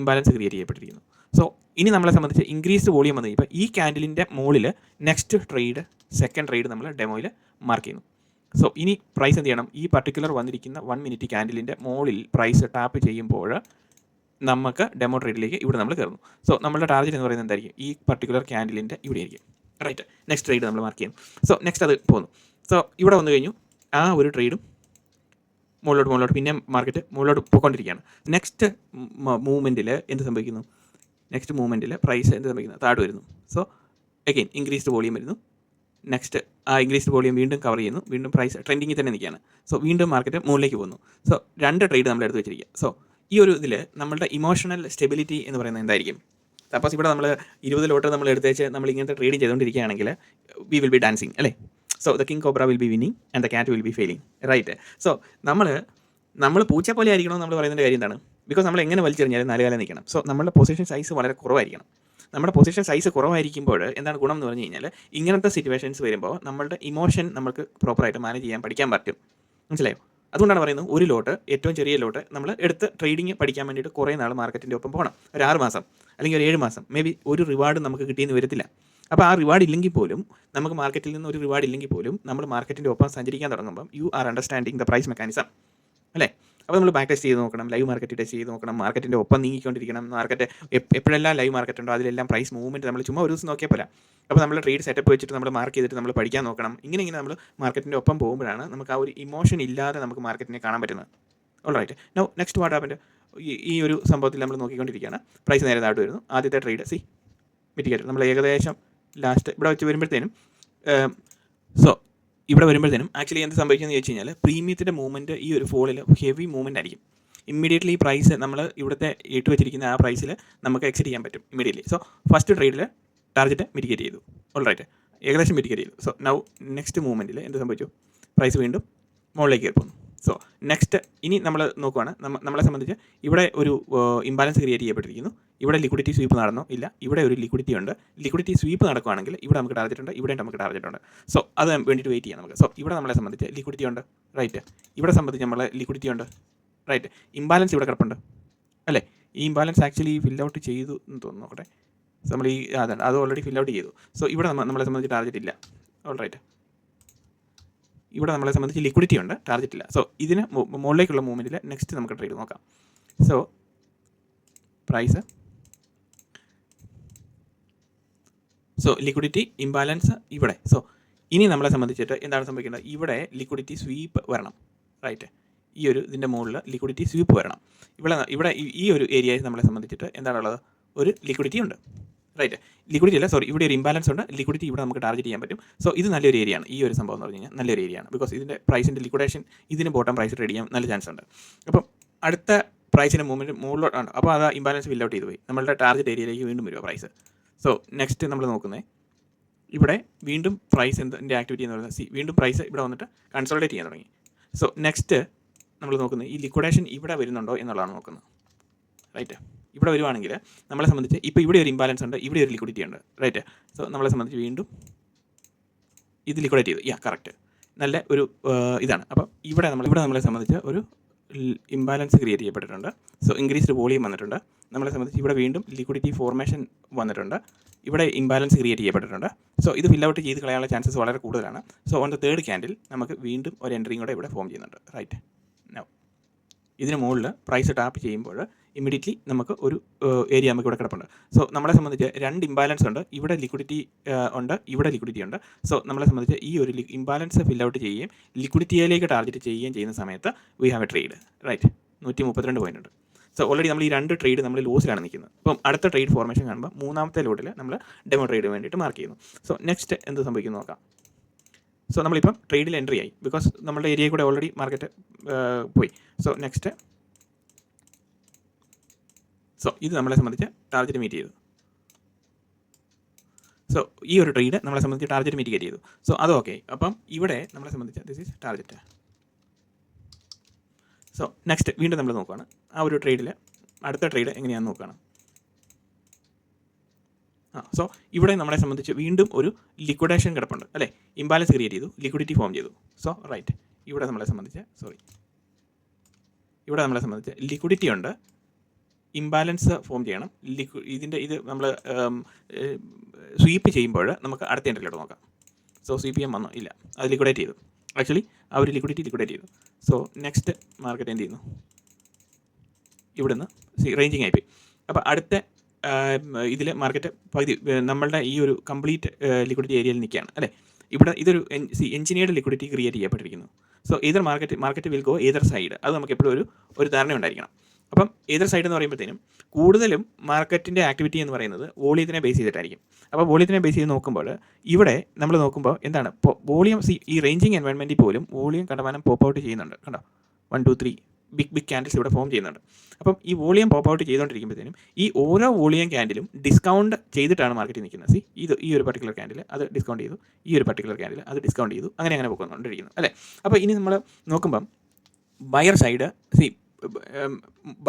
ഇംബാലൻസ് ക്രിയേറ്റ് ചെയ്യപ്പെട്ടിരിക്കുന്നു. സോ ഇനി നമ്മളെ സംബന്ധിച്ച് ഇൻക്രീസ്ഡ് വോളിയം വന്നു ഇപ്പോൾ ഈ ക്യാൻഡിലിന്റെ മുകളിൽ നെക്സ്റ്റ് ട്രേഡ് സെക്കൻഡ് ട്രേഡ് നമ്മൾ ഡെമോയിൽ മാർക്ക് ചെയ്യുന്നു. സോ ഇനി പ്രൈസ് എന്ത് ചെയ്യണം? ഈ പർട്ടിക്കുലർ വന്നിരിക്കുന്ന വൺ മിനിറ്റ് ക്യാൻഡിലിന്റെ മുകളിൽ പ്രൈസ് ടാപ്പ് ചെയ്യുമ്പോൾ നമുക്ക് ഡെമോ ട്രേഡിലേക്ക് ഇവിടെ നമ്മൾ കയറുന്നു. സോ നമ്മുടെ ടാർഗറ്റ് എന്ന് പറയുന്നത് എന്തായിരിക്കും? ഈ പർട്ടിക്കുലർ ക്യാൻഡിലിന്റെ ഇവിടെ ആയിരിക്കും. റൈറ്റ് നെക്സ്റ്റ് ട്രേഡ് നമ്മൾ മാർക്ക് ചെയ്യുന്നു. സോ നെക്സ്റ്റ് അത് പോകുന്നു. സോ ഇവിടെ വന്നു കഴിഞ്ഞു. ആ ഒരു ട്രേഡും മുകളിലോട്ട് മുകളിലോട്ട് പിന്നെ മാർക്കറ്റ് മുകളിലോട്ട് പോയിക്കൊണ്ടിരിക്കുകയാണ്. നെക്സ്റ്റ് മൂവ്മെന്റിൽ എന്ത് സംഭവിക്കുന്നു? നെക്സ്റ്റ് മൂവ്മെന്റിൽ പ്രൈസ് എന്ത് സംഭവിക്കുന്നു? താഴെ വരുന്നു. സോ അഗെയിൻ ഇൻക്രീസ്ഡ് വോളിയം വരുന്നു. നെക്സ്റ്റ് ആ ഇൻക്രീസ്ഡ് വോളിയം വീണ്ടും കവർ ചെയ്യുന്നു. വീണ്ടും പ്രൈസ് ട്രെൻഡിങ്ങിൽ തന്നെ നിൽക്കുകയാണ്. സോ വീണ്ടും മാർക്കറ്റ് മുകളിലേക്ക് പോകുന്നു. സോ രണ്ട് ട്രേഡ് നമ്മൾ എടുത്ത് വെച്ചിരിക്കുക. സോ ഈ ഒരു ഇതിൽ നമ്മളുടെ ഇമോഷണൽ സ്റ്റെബിലിറ്റി എന്ന് പറയുന്നത് എന്തായിരിക്കും? സപ്പോസ് ഇവിടെ നമ്മൾ ഇരുപത് ലോട്ടർ നമ്മൾ എടുത്തേച്ച് നമ്മൾ ഇങ്ങനത്തെ ട്രേഡിംഗ് ചെയ്തുകൊണ്ടിരിക്കുകയാണെങ്കിൽ വി വിൽ ബി ഡാൻസിങ് അല്ലേ? So the king cobra will be winning and the cat will be failing right so നമ്മൾ നമ്മൾ പൂച്ച പോലെ ആയിരിക്കണം നമ്മൾ പറയുന്നതിന്റെ കാര്യം എന്താണ്? ബിക്കോസ് നമ്മൾ എങ്ങനെ വലിച്ചെറിഞ്ഞാലും നാലുകാലം നിൽക്കണം. സോ നമ്മുടെ പൊസിഷൻ സൈസ് വളരെ കുറവായിരിക്കണം. നമ്മുടെ പൊസിഷൻ സൈസ് കുറവായിരിക്കുമ്പോൾ എന്താണ് ഗുണം എന്ന് പറഞ്ഞു കഴിഞ്ഞാൽ ഇങ്ങനത്തെ സിറ്റുവേഷൻസ് വരുമ്പോൾ നമ്മളുടെ ഇമോഷൻ നമുക്ക് പ്രോപ്പറായിട്ട് മാനേജ് ചെയ്യാൻ പഠിക്കാൻ പറ്റും. മനസ്സിലായോ? അതുകൊണ്ടാണ് പറയുന്നത് ഒരു ലോട്ട് ഏറ്റവും ചെറിയ ലോട്ട് നമ്മൾ എടുത്ത് ട്രേഡിംഗ് പഠിക്കാൻ വേണ്ടിയിട്ട് കുറേ നാൾ മാർക്കറ്റിന്റെ ഒപ്പം പോകണം. ഒരു ആറ് മാസം അല്ലെങ്കിൽ ഒരു ഏഴ് മാസം മേ ബി ഒരു റിവാർഡ് നമുക്ക് കിട്ടിയെന്ന് വരത്തില്ല. അപ്പോൾ ആ റിവാർഡ് ഇല്ലെങ്കിൽ പോലും നമുക്ക് മാർക്കറ്റിൽ നിന്ന് ഒരു റിവാർഡ് ഇല്ലെങ്കിൽ പോലും നമ്മൾ മാർക്കറ്റിന്റെ ഒപ്പം സഞ്ചരിക്കാൻ തുടങ്ങുമ്പം you are understanding the price mechanism അല്ലേ? അപ്പോൾ നമ്മൾ ബാക്ക് ടെസ്റ്റ് ചെയ്ത് നോക്കണം ലൈവ് മാർക്കറ്റ് ടെസ്റ്റ് ചെയ്ത് നോക്കണം മാർക്കറ്റിന്റെ ഒപ്പം നീങ്ങിക്കൊണ്ടിരിക്കണം മാർക്കറ്റ് എപ്പോഴെല്ലാം ലൈവ് മാർക്കറ്റ് ഉണ്ടോ അതിലെല്ലാം പ്രൈസ് മൂവ്മെന്റ് നമ്മൾ ചുമ്മാ ഒരു ദിവസം നോക്കിയാൽ പോരാ. അപ്പോൾ നമ്മൾ ട്രേഡ് സെറ്റപ്പ് വെച്ചിട്ട് നമ്മൾ മാർക്ക് ചെയ്തിട്ട് നമ്മൾ പഠിക്കാൻ നോക്കണം. ഇങ്ങനെ ഇങ്ങനെ നമ്മൾ മാർക്കറ്റിന്റെ ഒപ്പം പോകുമ്പോഴാണ് നമുക്ക് ആ ഒരു ഇമോഷൻ ഇല്ലാതെ നമുക്ക് മാർക്കറ്റിനെ കാണാൻ പറ്റുന്നത്. Alright no next what happened ഈ ഒരു സംഭവത്തിൽ നമ്മൾ നോക്കിക്കൊണ്ടിരിക്കുകയാണ്. പ്രൈസ് നേരെ താഴ്ത്തു വരുന്നു. ആദ്യത്തെ ട്രേഡ് സി മിറ്റിക്കറ്റ് നമ്മൾ ഏകദേശം ലാസ്റ്റ് ഇവിടെ വെച്ച് വരുമ്പോഴത്തേനും സോ ഇവിടെ വരുമ്പോഴത്തേനും ആക്ച്വലി എന്ത് സംഭവിക്കുന്നത് ചോദിച്ചു കഴിഞ്ഞാൽ പ്രീമിയത്തിന്റെ മൂവ്മെന്റ് ഈ ഒരു ഫോളിൽ ഹെവി മൂവ്മെന്റ് ആയിരിക്കും. ഇമ്മീഡിയറ്റ്ലി ഈ പ്രൈസ് നമ്മൾ ഇവിടുത്തെ ഇട്ട് വെച്ചിരിക്കുന്ന ആ പ്രൈസിൽ നമുക്ക് എക്സിറ്റ് ചെയ്യാൻ പറ്റും ഇമ്മീഡിയറ്റ്ലി സോ ഫസ്റ്റ് ട്രേഡിൽ ടാർജറ്റ് മിറ്റിഗേറ്റ് ചെയ്തു. ഓൾറൈറ്റ് ഏകദേശം മിറ്റിഗേറ്റ് ചെയ്തു. സോ നൗ നെക്സ്റ്റ് മൂവ്മെന്റിൽ എന്ത് സംഭവിച്ചു? പ്രൈസ് വീണ്ടും മുകളിലേക്ക് കയറി സോ നെക്സ്റ്റ് ഇനി നമ്മൾ നോക്കുവാണ്. നമ്മളെ സംബന്ധിച്ച് ഇവിടെ ഒരു ഇംബാലൻസ് ക്രിയേറ്റ് ചെയ്യപ്പെട്ടിരിക്കുന്നു. ഇവിടെ ലിക്വിഡിറ്റി സ്വീപ്പ് നടന്നോ. ഇല്ല ഇവിടെ ഒരു ലിക്വിഡിറ്റി ഉണ്ട്. ലിക്വിഡിറ്റി സ്വീപ്പ് നടക്കുകയാണെങ്കിൽ ഇവിടെ നമുക്ക് ടാർഗറ്റ് ഉണ്ട്. ഇവിടെ നമുക്ക് ടാർഗറ്റ് ഉണ്ട്. സോ അത് വേണ്ടിയിട്ട് വെയിറ്റ് ചെയ്യാം നമുക്ക്. സോ ഇവിടെ നമ്മളെ സംബന്ധിച്ച് ലിക്വിഡിറ്റി ഉണ്ട്. റൈറ്റ് ഇവിടെ സംബന്ധിച്ച് നമ്മളെ ലിക്വിഡിറ്റി ഉണ്ട്. റൈറ്റ് ഇംബാലൻസ് ഇവിടെ കിടപ്പുണ്ട്. അല്ലേ? ഈ ഇംബാലൻസ് ആക്ച്വലി ഫിൽ ഔട്ട് ചെയ്തു എന്ന് തോന്നുന്നു. നോക്കട്ടെ. നമ്മൾ ഈ അതാണ്. അത് ഓൾറെഡി ഫിൽ ഔട്ട് ചെയ്തു. സോ ഇവിടെ നമ്മളെ സംബന്ധിച്ച് ടാർജറ്റ് ഇല്ല. ഓൾ റൈറ്റ് ഇവിടെ നമ്മളെ സംബന്ധിച്ച് ലിക്വിഡിറ്റി ഉണ്ട് ടാർജറ്റ് ഇല്ല. സോ ഇതിന് മുകളിലേക്കുള്ള മൂവ്മെന്റിൽ നെക്സ്റ്റ് നമുക്ക് ട്രേഡ് നോക്കാം. So price so liquidity imbalance ഇവിടെ. സോ ഇനി നമ്മളെ സംബന്ധിച്ചിട്ട് എന്താണ് സംഭവിക്കേണ്ടത്? ഇവിടെ ലിക്വിഡിറ്റി സ്വീപ്പ് വരണം റൈറ്റ് ഈ ഒരു ഇതിന്റെ മുകളിൽ ലിക്വിഡിറ്റി സ്വീപ്പ് വരണം. ഇവിടെ ഇവിടെ ഈ- ഒരു ഏരിയയെ നമ്മളെ സംബന്ധിച്ചിട്ട് എന്താണുള്ളത്? ഒരു ലിക്വിഡിറ്റി ഉണ്ട്. റൈറ്റ് ലിക്വിഡിറ്റി അല്ല സോറി ഇവിടെ ഒരു ഇംബാലൻസ് ഉണ്ട്. ലിക്വിഡിറ്റി ഇവിടെ നമുക്ക് ടാർഗറ്റ് ചെയ്യാൻ പറ്റും. സോ ഇത് നല്ലൊരു ഏരിയ ആണ്. ഈ ഒരു സംഭവം എന്ന് പറഞ്ഞു കഴിഞ്ഞാൽ നല്ലൊരു ഏരിയയാണ് ബിക്കോസ് ഇതിന്റെ പ്രൈസിന്റെ ലിക്വിഡേഷൻ ഇതിന് ബോട്ടം പ്രൈസ് ട്രേഡ് ചെയ്യാൻ നല്ല ചാൻസ് ഉണ്ട്. അപ്പം അടുത്ത പ്രൈസിന്റെ മൂവ്മെന്റ് മുകളിലോട്ടാണ് അപ്പോൾ അത് ഇംബാലൻസ് ഫില്ലൗട്ട് ചെയ്ത് പോയി. നമ്മളുടെ ടാർഗറ്റ് ഏരിയയിലേക്ക് വീണ്ടും വരിക പ്രൈസ് സോ നെക്സ്റ്റ് നമ്മൾ നോക്കുന്നത് ഇവിടെ വീണ്ടും പ്രൈസ് എന്തിന്റെ ആക്ടിവിറ്റി എന്ന് പറയുന്നത് സി വീണ്ടും പ്രൈസ് ഇവിടെ വന്നിട്ട് കൺസോൾട്ടേറ്റ് ചെയ്യാൻ തുടങ്ങി. സോ നെക്സ്റ്റ് നമ്മൾ നോക്കുന്നത് ഈ ലിക്വിഡേഷൻ ഇവിടെ വരുന്നുണ്ടോ എന്നുള്ളതാണ് നോക്കുന്നത്. റൈറ്റ് ഇവിടെ വരുവാണെങ്കിൽ നമ്മളെ സംബന്ധിച്ച് ഇപ്പോൾ ഇവിടെ ഒരു ഇംബാലൻസ് ഉണ്ട് ഇവിടെ ഒരു ലിക്വിഡിറ്റി ഉണ്ട്. റൈറ്റ് സോ നമ്മളെ സംബന്ധിച്ച് വീണ്ടും ഇത് ലിക്വിഡേറ്റ് ചെയ്തു. യാ കറക്റ്റ് നല്ല ഒരു ഇതാണ്. അപ്പം ഇവിടെ നമ്മൾ ഇവിടെ നമ്മളെ സംബന്ധിച്ച് ഒരു ഇംബാലൻസ് ക്രിയേറ്റ് ചെയ്യപ്പെട്ടിട്ടുണ്ട്. സോ ഇൻക്രീസ്ഡ് വോളിയം വന്നിട്ടുണ്ട്. നമ്മളെ സംബന്ധിച്ച് ഇവിടെ വീണ്ടും ലിക്വിഡിറ്റി ഫോർമേഷൻ വന്നിട്ടുണ്ട്. ഇവിടെ ഇംബാലൻസ് ക്രിയേറ്റ് ചെയ്യപ്പെട്ടിട്ടുണ്ട്. സോ ഇത് ഫിൽ ഔട്ട് ചെയ്ത് കളയാനുള്ള ചാൻസസ് വളരെ കൂടുതലാണ്. So on the third candle നമുക്ക് വീണ്ടും ഒരു എൻട്രിയും കൂടെ ഇവിടെ ഫോം ചെയ്യുന്നുണ്ട്. റൈറ്റ് നോ ഇതിന് മുകളിൽ പ്രൈസ് ടാപ്പ് ചെയ്യുമ്പോൾ ഇമ്മീഡിയറ്റ്ലി നമുക്ക് ഒരു ഏരിയ നമുക്ക് ഇവിടെ കിടപ്പുണ്ട്. സോ നമ്മളെ സംബന്ധിച്ച് രണ്ട് ഇംബാലൻസ് ഉണ്ട്. ഇവിടെ ലിക്വിഡിറ്റി ഉണ്ട് ഇവിടെ ലിക്വിഡിറ്റി ഉണ്ട്. സോ നമ്മളെ സംബന്ധിച്ച് ഈ ഒരു ഇംബാലൻസ് ഫിൽ ഔട്ട് ചെയ്യുകയും ലിക്വിഡിറ്റിയിലേക്ക് ടാർഗറ്റ് ചെയ്യുകയും ചെയ്യുന്ന സമയത്ത് we have a trade right നൂറ്റി മുപ്പത്തിരണ്ട് പോയിന്റ് ഉണ്ട്. സോ ഓൾറെഡി നമ്മൾ ഈ രണ്ട് ട്രേഡ് നമ്മൾ ലോസിലാണ് നിൽക്കുന്നത്. അപ്പം അടുത്ത ട്രേഡ് ഫോർമേഷൻ കാണുമ്പോൾ മൂന്നാമത്തെ ലോട്ടിൽ നമ്മൾ ഡെമോ ട്രേഡ് വേണ്ടിയിട്ട് മാർക്ക് ചെയ്യുന്നു. സോ നെക്സ്റ്റ് എന്ത് സംഭവിക്കുന്നു നോക്കാം. സോ നമ്മളിപ്പം ട്രേഡിൽ എൻട്രി ആയി. ബിക്കോസ് നമ്മുടെ ഏരിയയിൽ കൂടെ ഓൾറെഡി മാർക്കറ്റ് പോയി. സോ നെക്സ്റ്റ് സോ ഇത് നമ്മളെ സംബന്ധിച്ച് ടാർഗറ്റ് മീറ്റ് ചെയ്തു. സോ ഈ ഒരു ട്രേഡ് നമ്മളെ സംബന്ധിച്ച് ടാർഗറ്റ് മീറ്റിഗേറ്റ് ചെയ്തു. സോ അത് ഓക്കെ അപ്പം ഇവിടെ നമ്മളെ സംബന്ധിച്ച് this is target so next വീണ്ടും നമ്മൾ നോക്കുകയാണ് ആ ഒരു ട്രേഡിൽ അടുത്ത ട്രേഡ് എങ്ങനെയാണെന്ന് നോക്കുകയാണ് ആ സോ ഇവിടെ നമ്മളെ സംബന്ധിച്ച് വീണ്ടും ഒരു ലിക്വിഡേഷൻ കിടപ്പുണ്ട്. അല്ലേ? ഇംബാലൻസ് ക്രിയേറ്റ് ചെയ്തു. ലിക്വിഡിറ്റി ഫോം ചെയ്തു. സോ റൈറ്റ് ഇവിടെ നമ്മളെ സംബന്ധിച്ച് സോറി ഇവിടെ നമ്മളെ സംബന്ധിച്ച് ലിക്വിഡിറ്റി ഉണ്ട്. ഇംബാലൻസ് ഫോം ചെയ്യണം. ലിക്വി ഇതിന്റെ ഇത് നമ്മൾ സ്വീപ്പ് ചെയ്യുമ്പോൾ നമുക്ക് അടുത്ത എൻട്രിയിലോട്ട് നോക്കാം. സോ സ്വീപ്പ് ചെയ്യാൻ വന്നു? ഇല്ല. അത് ലിക്വിഡേറ്റ് ചെയ്തു. ആക്ച്വലി ആ ഒരു ലിക്വിഡിറ്റി ലിക്വിഡേറ്റ് ചെയ്തു. സോ നെക്സ്റ്റ് മാർക്കറ്റ് എന്ത് ചെയ്യുന്നു? ഇവിടുന്ന് റേഞ്ചിങ് ആയി ആയിപ്പോയി അപ്പോൾ അടുത്ത ഇതിൽ മാർക്കറ്റ് പകുതി നമ്മളുടെ ഈ ഒരു കംപ്ലീറ്റ് ലിക്വിഡിറ്റി ഏരിയയിൽ നിൽക്കുകയാണ്. അല്ലേ? ഇവിടെ ഇതൊരു എഞ്ചിനീയർഡ് ലിക്വിഡിറ്റി ക്രിയേറ്റ് ചെയ്യപ്പെട്ടിരിക്കുന്നു. So either market market will go either side അത് നമുക്ക് എപ്പോഴും ഒരു ഒരു ധാരണ ഉണ്ടായിരിക്കണം അപ്പം എതിർ സൈഡ് എന്ന് പറയുമ്പോഴത്തേനും കൂടുതലും മാർക്കറ്റിന്റെ ആക്ടിവിറ്റി എന്ന് പറയുന്നത് വോളിയത്തിനെ ബേസ് ചെയ്തിട്ടായിരിക്കും. അപ്പോൾ വോളിയത്തിനെ ബേസ് ചെയ്ത് നോക്കുമ്പോൾ ഇവിടെ നമ്മൾ നോക്കുമ്പോൾ എന്താണ്? വോളിയം സി ഈ റേഞ്ചിങ് എൻവയൺമെന്റിൽ പോലും വോളിയം കണ്ടമാനം പോപ്പ് ഔട്ട് ചെയ്യുന്നുണ്ട്. കണ്ടോ? One two three big big candles ഇവിടെ ഫോം ചെയ്യുന്നുണ്ട്. അപ്പം ഈ വോളിയം പോപ്പ് ഔട്ട് ചെയ്തുകൊണ്ടിരിക്കുമ്പോഴത്തേനും ഈ ഓരോ വോളിയം ക്യാൻഡിലും ഡിസ്കൗണ്ട് ചെയ്തിട്ടാണ് മാർക്കറ്റിൽ നിൽക്കുന്നത്. സി ഇത് ഈ ഒരു പർട്ടിക്കുലർ ക്യാൻഡിൽ അത് ഡിസ്കൗണ്ട് ചെയ്തു. ഈ ഒരു പർട്ടിക്കുലർ ക്യാൻഡിൽ അത് ഡിസ്കൗണ്ട് ചെയ്തു. അങ്ങനെ അങ്ങനെ പോയിക്കൊണ്ടിരിക്കുന്നു. അല്ലേ? അപ്പോൾ ഇനി നമ്മൾ നോക്കുമ്പം buyer side see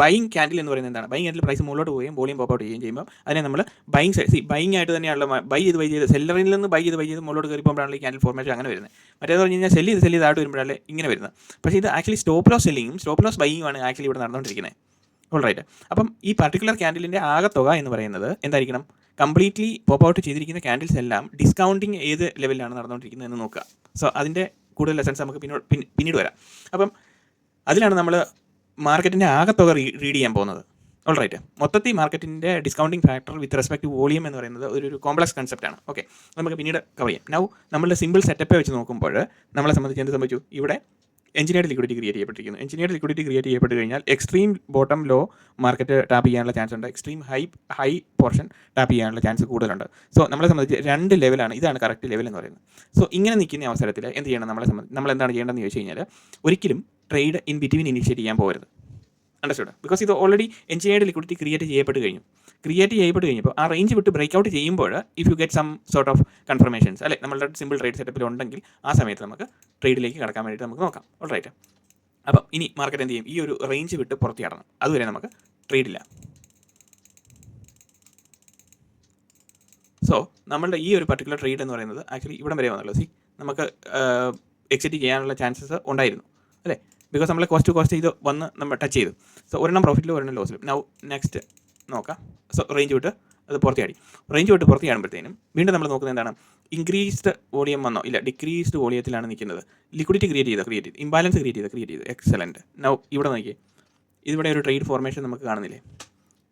buying candle എന്ന് പറയുന്നത് എന്താണ്? ബൈങ് ക്യാൻഡിൽ പ്രൈസ് മുകളിലോട്ട് പോവുകയും വോളിയം പോപ്പ് ഔട്ട് ചെയ്യുകയും ചെയ്യുമ്പോൾ അതിനെ നമ്മൾ ബൈങ് സി ബൈങ് ആയിട്ട് തന്നെയാണല്ലോ ബൈ ചെയ്ത് ബൈ ചെയ്ത് സെല്ലറിൽ നിന്ന് ബൈ ചെയ്ത് ബൈ ചെയ്ത് മുകളിലോട്ട് കയറിപ്പോഴാണ് ഈ ക്യാൻഡിൽ ഫോർമേഷൻ അങ്ങനെ വരുന്നത്. മറ്റേത് പറഞ്ഞു കഴിഞ്ഞാൽ സെല്ല് ചെയ്ത് സെല്ല് ചെയ്ത് ആയിട്ട് വരുമ്പോഴല്ലേ ഇങ്ങനെ വരുന്നത്. പക്ഷേ ഇത് ആക്ച്വലി സ്റ്റോപ്പ് ലോസ് സെല്ലിങ്ങും സ്റ്റോപ്പ് ലോസ് ബൈങ്ങും ആണ് ആക്ച്വലി ഇവിടെ നടന്നുകൊണ്ടിരിക്കുന്നത്. ഓൾറൈറ്റ് അപ്പം ഈ പർട്ടിക്കുലർ ക്യാൻഡിലിന്റെ ആകത്തുക എന്ന് പറയുന്നത് എന്തായിരിക്കണം? കംപ്ലീറ്റ്ലി പോപ്പ് ഔട്ട് ചെയ്തിരിക്കുന്ന ക്യാൻഡിൽസ് എല്ലാം ഡിസ്കൗണ്ടിങ് ഏത് ലെവലിലാണ് നടന്നുകൊണ്ടിരിക്കുന്നത് എന്ന് നോക്കുക. സോ അതിന്റെ കൂടുതൽ ലെസൺസ് നമുക്ക് പിന്നീട് പിന്നീട് വരാം. അപ്പം അതിലാണ് നമ്മൾ മാർക്കറ്റിന്റെ ആകത്തുക തുക റീഡ് ചെയ്യാൻ പോകുന്നത്. ഓൾറൈറ്റ് മൊത്തത്തിൽ മാർക്കറ്റിന്റെ discounting factor with respect volume എന്ന് പറയുന്നത് ഒരു ഒരു കോംപ്ലക്സ് കൺസെപ്റ്റാണ് ഓക്കെ നമുക്ക് പിന്നീട് കവർ ചെയ്യാം. നൗ നമ്മളുടെ സിമ്പിൾ സെറ്റപ്പ് വെച്ച് നോക്കുമ്പോൾ നമ്മളെ സംബന്ധിച്ച് എന്ത് സംഭവിച്ചു? ഇവിടെ എഞ്ചിനീയർഡ് ലിക്വിഡിറ്റി ക്രിയേറ്റ് ചെയ്യപ്പെട്ടിരിക്കുന്നു. എഞ്ചിനീയർഡ് ലിക്വിഡിറ്റി ക്രിയേറ്റ് ചെയ്യപ്പെട്ട് കഴിഞ്ഞാൽ extreme bottom low market tap ചെയ്യാനുള്ള ചാൻസ് ഉണ്ട്. Extreme high high portion tap ചെയ്യാനുള്ള ചാൻസ് കൂടുതലുണ്ട്. സോ നമ്മളെ സംബന്ധിച്ച് രണ്ട് ലെവലാണ് ഇതാണ് കറക്റ്റ് ലെവൽ എന്ന് പറയുന്നത്. സോ ഇങ്ങനെ നിൽക്കുന്ന അവസരത്തിൽ എന്ത് ചെയ്യണം? നമ്മളെ സംബന്ധിച്ച് നമ്മൾ എന്താണ് ചെയ്യേണ്ടതെന്ന് ചോദിച്ചു കഴിഞ്ഞാൽ ഒരിക്കലും ട്രേഡ് ഇൻ ബിറ്റ്വീൻ ഇനിഷ്യേറ്റ് ചെയ്യാൻ പോകരുത്. അണ്ടർസ്റ്റുഡ് ബിക്കോസ് ഇത് ഓൾറെഡി എഞ്ചിനീയർഡ് ലിക്വിഡിറ്റി ക്രിയേറ്റ് ചെയ്യപ്പെട്ട് കഴിഞ്ഞു. ക്രിയേറ്റ് ചെയ്യപ്പെട്ട് കഴിഞ്ഞപ്പോൾ ആ റേഞ്ച് വിട്ട് ബ്രേക്ക് ഔട്ട് ചെയ്യുമ്പോൾ if you get some sort of confirmations അല്ലെ? നമ്മളുടെ സിമ്പിൾ ട്രേഡ് സെറ്റപ്പിൽ ഉണ്ടെങ്കിൽ ആ സമയത്ത് നമുക്ക് ട്രേഡിലേക്ക് കടക്കാൻ വേണ്ടിയിട്ട് നമുക്ക് നോക്കാം. ഓൾറൈറ്റ് അപ്പം ഇനി മാർക്കറ്റ് എന്ത് ചെയ്യും? ഈ ഒരു റേഞ്ച് വിട്ട് പുറത്ത് കടന്നു. അതുവരെ നമുക്ക് ട്രേഡില്ല സോ നമ്മളുടെ ഈ ഒരു പർട്ടിക്കുലർ ട്രേഡ് എന്ന് പറയുന്നത് ആക്ച്വലി ഇവിടം വരെ വന്നല്ലോ. സി നമുക്ക് എക്സിറ്റ് ചെയ്യാനുള്ള ചാൻസസ് ഉണ്ടായിരുന്നു. അല്ലേ? ബിക്കോസ് നമ്മൾ കോസ്റ്റ് കോസ്റ്റ് ചെയ്ത് വന്ന് നമ്മൾ ടച്ച് ചെയ്തു. സോ ഒരെണ്ണം പ്രോഫിറ്റിലും ഒരെണ്ണം ലോസിലും നൗ നെക്സ്റ്റ് നോക്കാം. സോ റേഞ്ച് വിട്ട് അത് പുറത്തേടി റേഞ്ച് വിട്ട് പുറത്ത് ചാടുമ്പോഴത്തേനും വീണ്ടും നമ്മൾ നോക്കുന്നത് എന്താണ്? ഇൻക്രീസ്ഡ് വോളിയം വന്നോ? ഇല്ല ഡിക്രീസ്ഡ് വോളിയത്തിലാണ് നിൽക്കുന്നത് ലിക്വിഡിറ്റി ക്രിയേറ്റ് ചെയ്ത്? ക്രിയേറ്റ് ചെയ്ത്. ഇംബാലൻസ് ക്രിയേറ്റ് ചെയ്ത്? ക്രിയേറ്റ് ചെയ്ത്. എക്സലന്റ് നൗ ഇവിടെ നോക്കിയേ. ഇതിവിടെ ഒരു ട്രേഡ് ഫോർമേഷൻ നമുക്ക് കാണുന്നില്ലേ?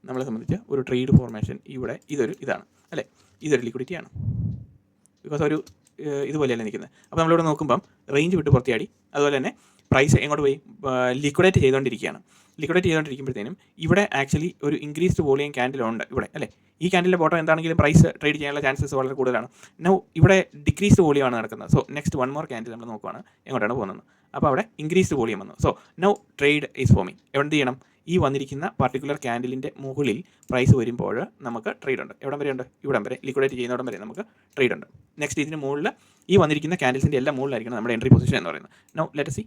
നമ്മളെ സംബന്ധിച്ച് ഒരു ട്രേഡ് ഫോർമേഷൻ ഇവിടെ ഇതൊരു ഇതാണ്. അല്ലേ? ഇതൊരു ലിക്വിഡിറ്റി ആണ്. ബിക്കോസ് ഒരു ഇതുപോലെയല്ല നിൽക്കുന്നത് അപ്പോൾ നമ്മളിവിടെ നോക്കുമ്പം റേഞ്ച് വിട്ട് പുറത്തിയാടി. അതുപോലെ തന്നെ പ്രൈസ് എങ്ങോട്ട് പോയി? ലിക്വിഡേറ്റ് ചെയ്തുകൊണ്ടിരിക്കുകയാണ് ലിക്വിഡേറ്റ് ചെയ്തുകൊണ്ടിരിക്കുമ്പോഴത്തേനും ഇവിടെ ആക്ച്വലി ഒരു ഇൻക്രീസ്ഡ് വോളിയം ക്യാൻഡിൽ ഉണ്ട് ഇവിടെ അല്ലേ? ഈ ക്യാൻഡിലെ ബോട്ടം എന്താണെങ്കിലും പ്രൈസ് ട്രേഡ് ചെയ്യാനുള്ള ചാൻസസ് വളരെ കൂടുതലാണ്. നൗ ഇവിടെ ഡിക്രീസ്ഡ് വോളിയമാണ് നടക്കുന്നത്. So next one more candle നമ്മൾ നോക്കുവാണ് എങ്ങോട്ടാണ് പോകുന്നത്. അപ്പോൾ അവിടെ ഇൻക്രീസ്ഡ് വോളിയം വന്നു. So now trade is forming എവിടെ ചെയ്യണം? ഈ വന്നിരിക്കുന്ന പർട്ടിക്കുലർ ക്യാൻഡിലിന്റെ മുകളിൽ പ്രൈസ് വരുമ്പോൾ നമുക്ക് ട്രേഡ് ഉണ്ട്. എവിടം വരെ ഉണ്ട്? ഇവിടം വരെ. ലിക്വിഡേറ്റ് ചെയ്യുന്നിടം വരെ നമുക്ക് ട്രേഡ് ഉണ്ട്. നെക്സ്റ്റ് ഇതിന് മുകളിൽ ഈ വന്നിരിക്കുന്ന ക്യാൻഡിൽസിന്റെ എല്ലാം മുകളിലായിരിക്കണം നമ്മുടെ എൻട്രി പൊസിഷൻ എന്ന് പറയുന്നത്. നോ ലെറ്റ് സി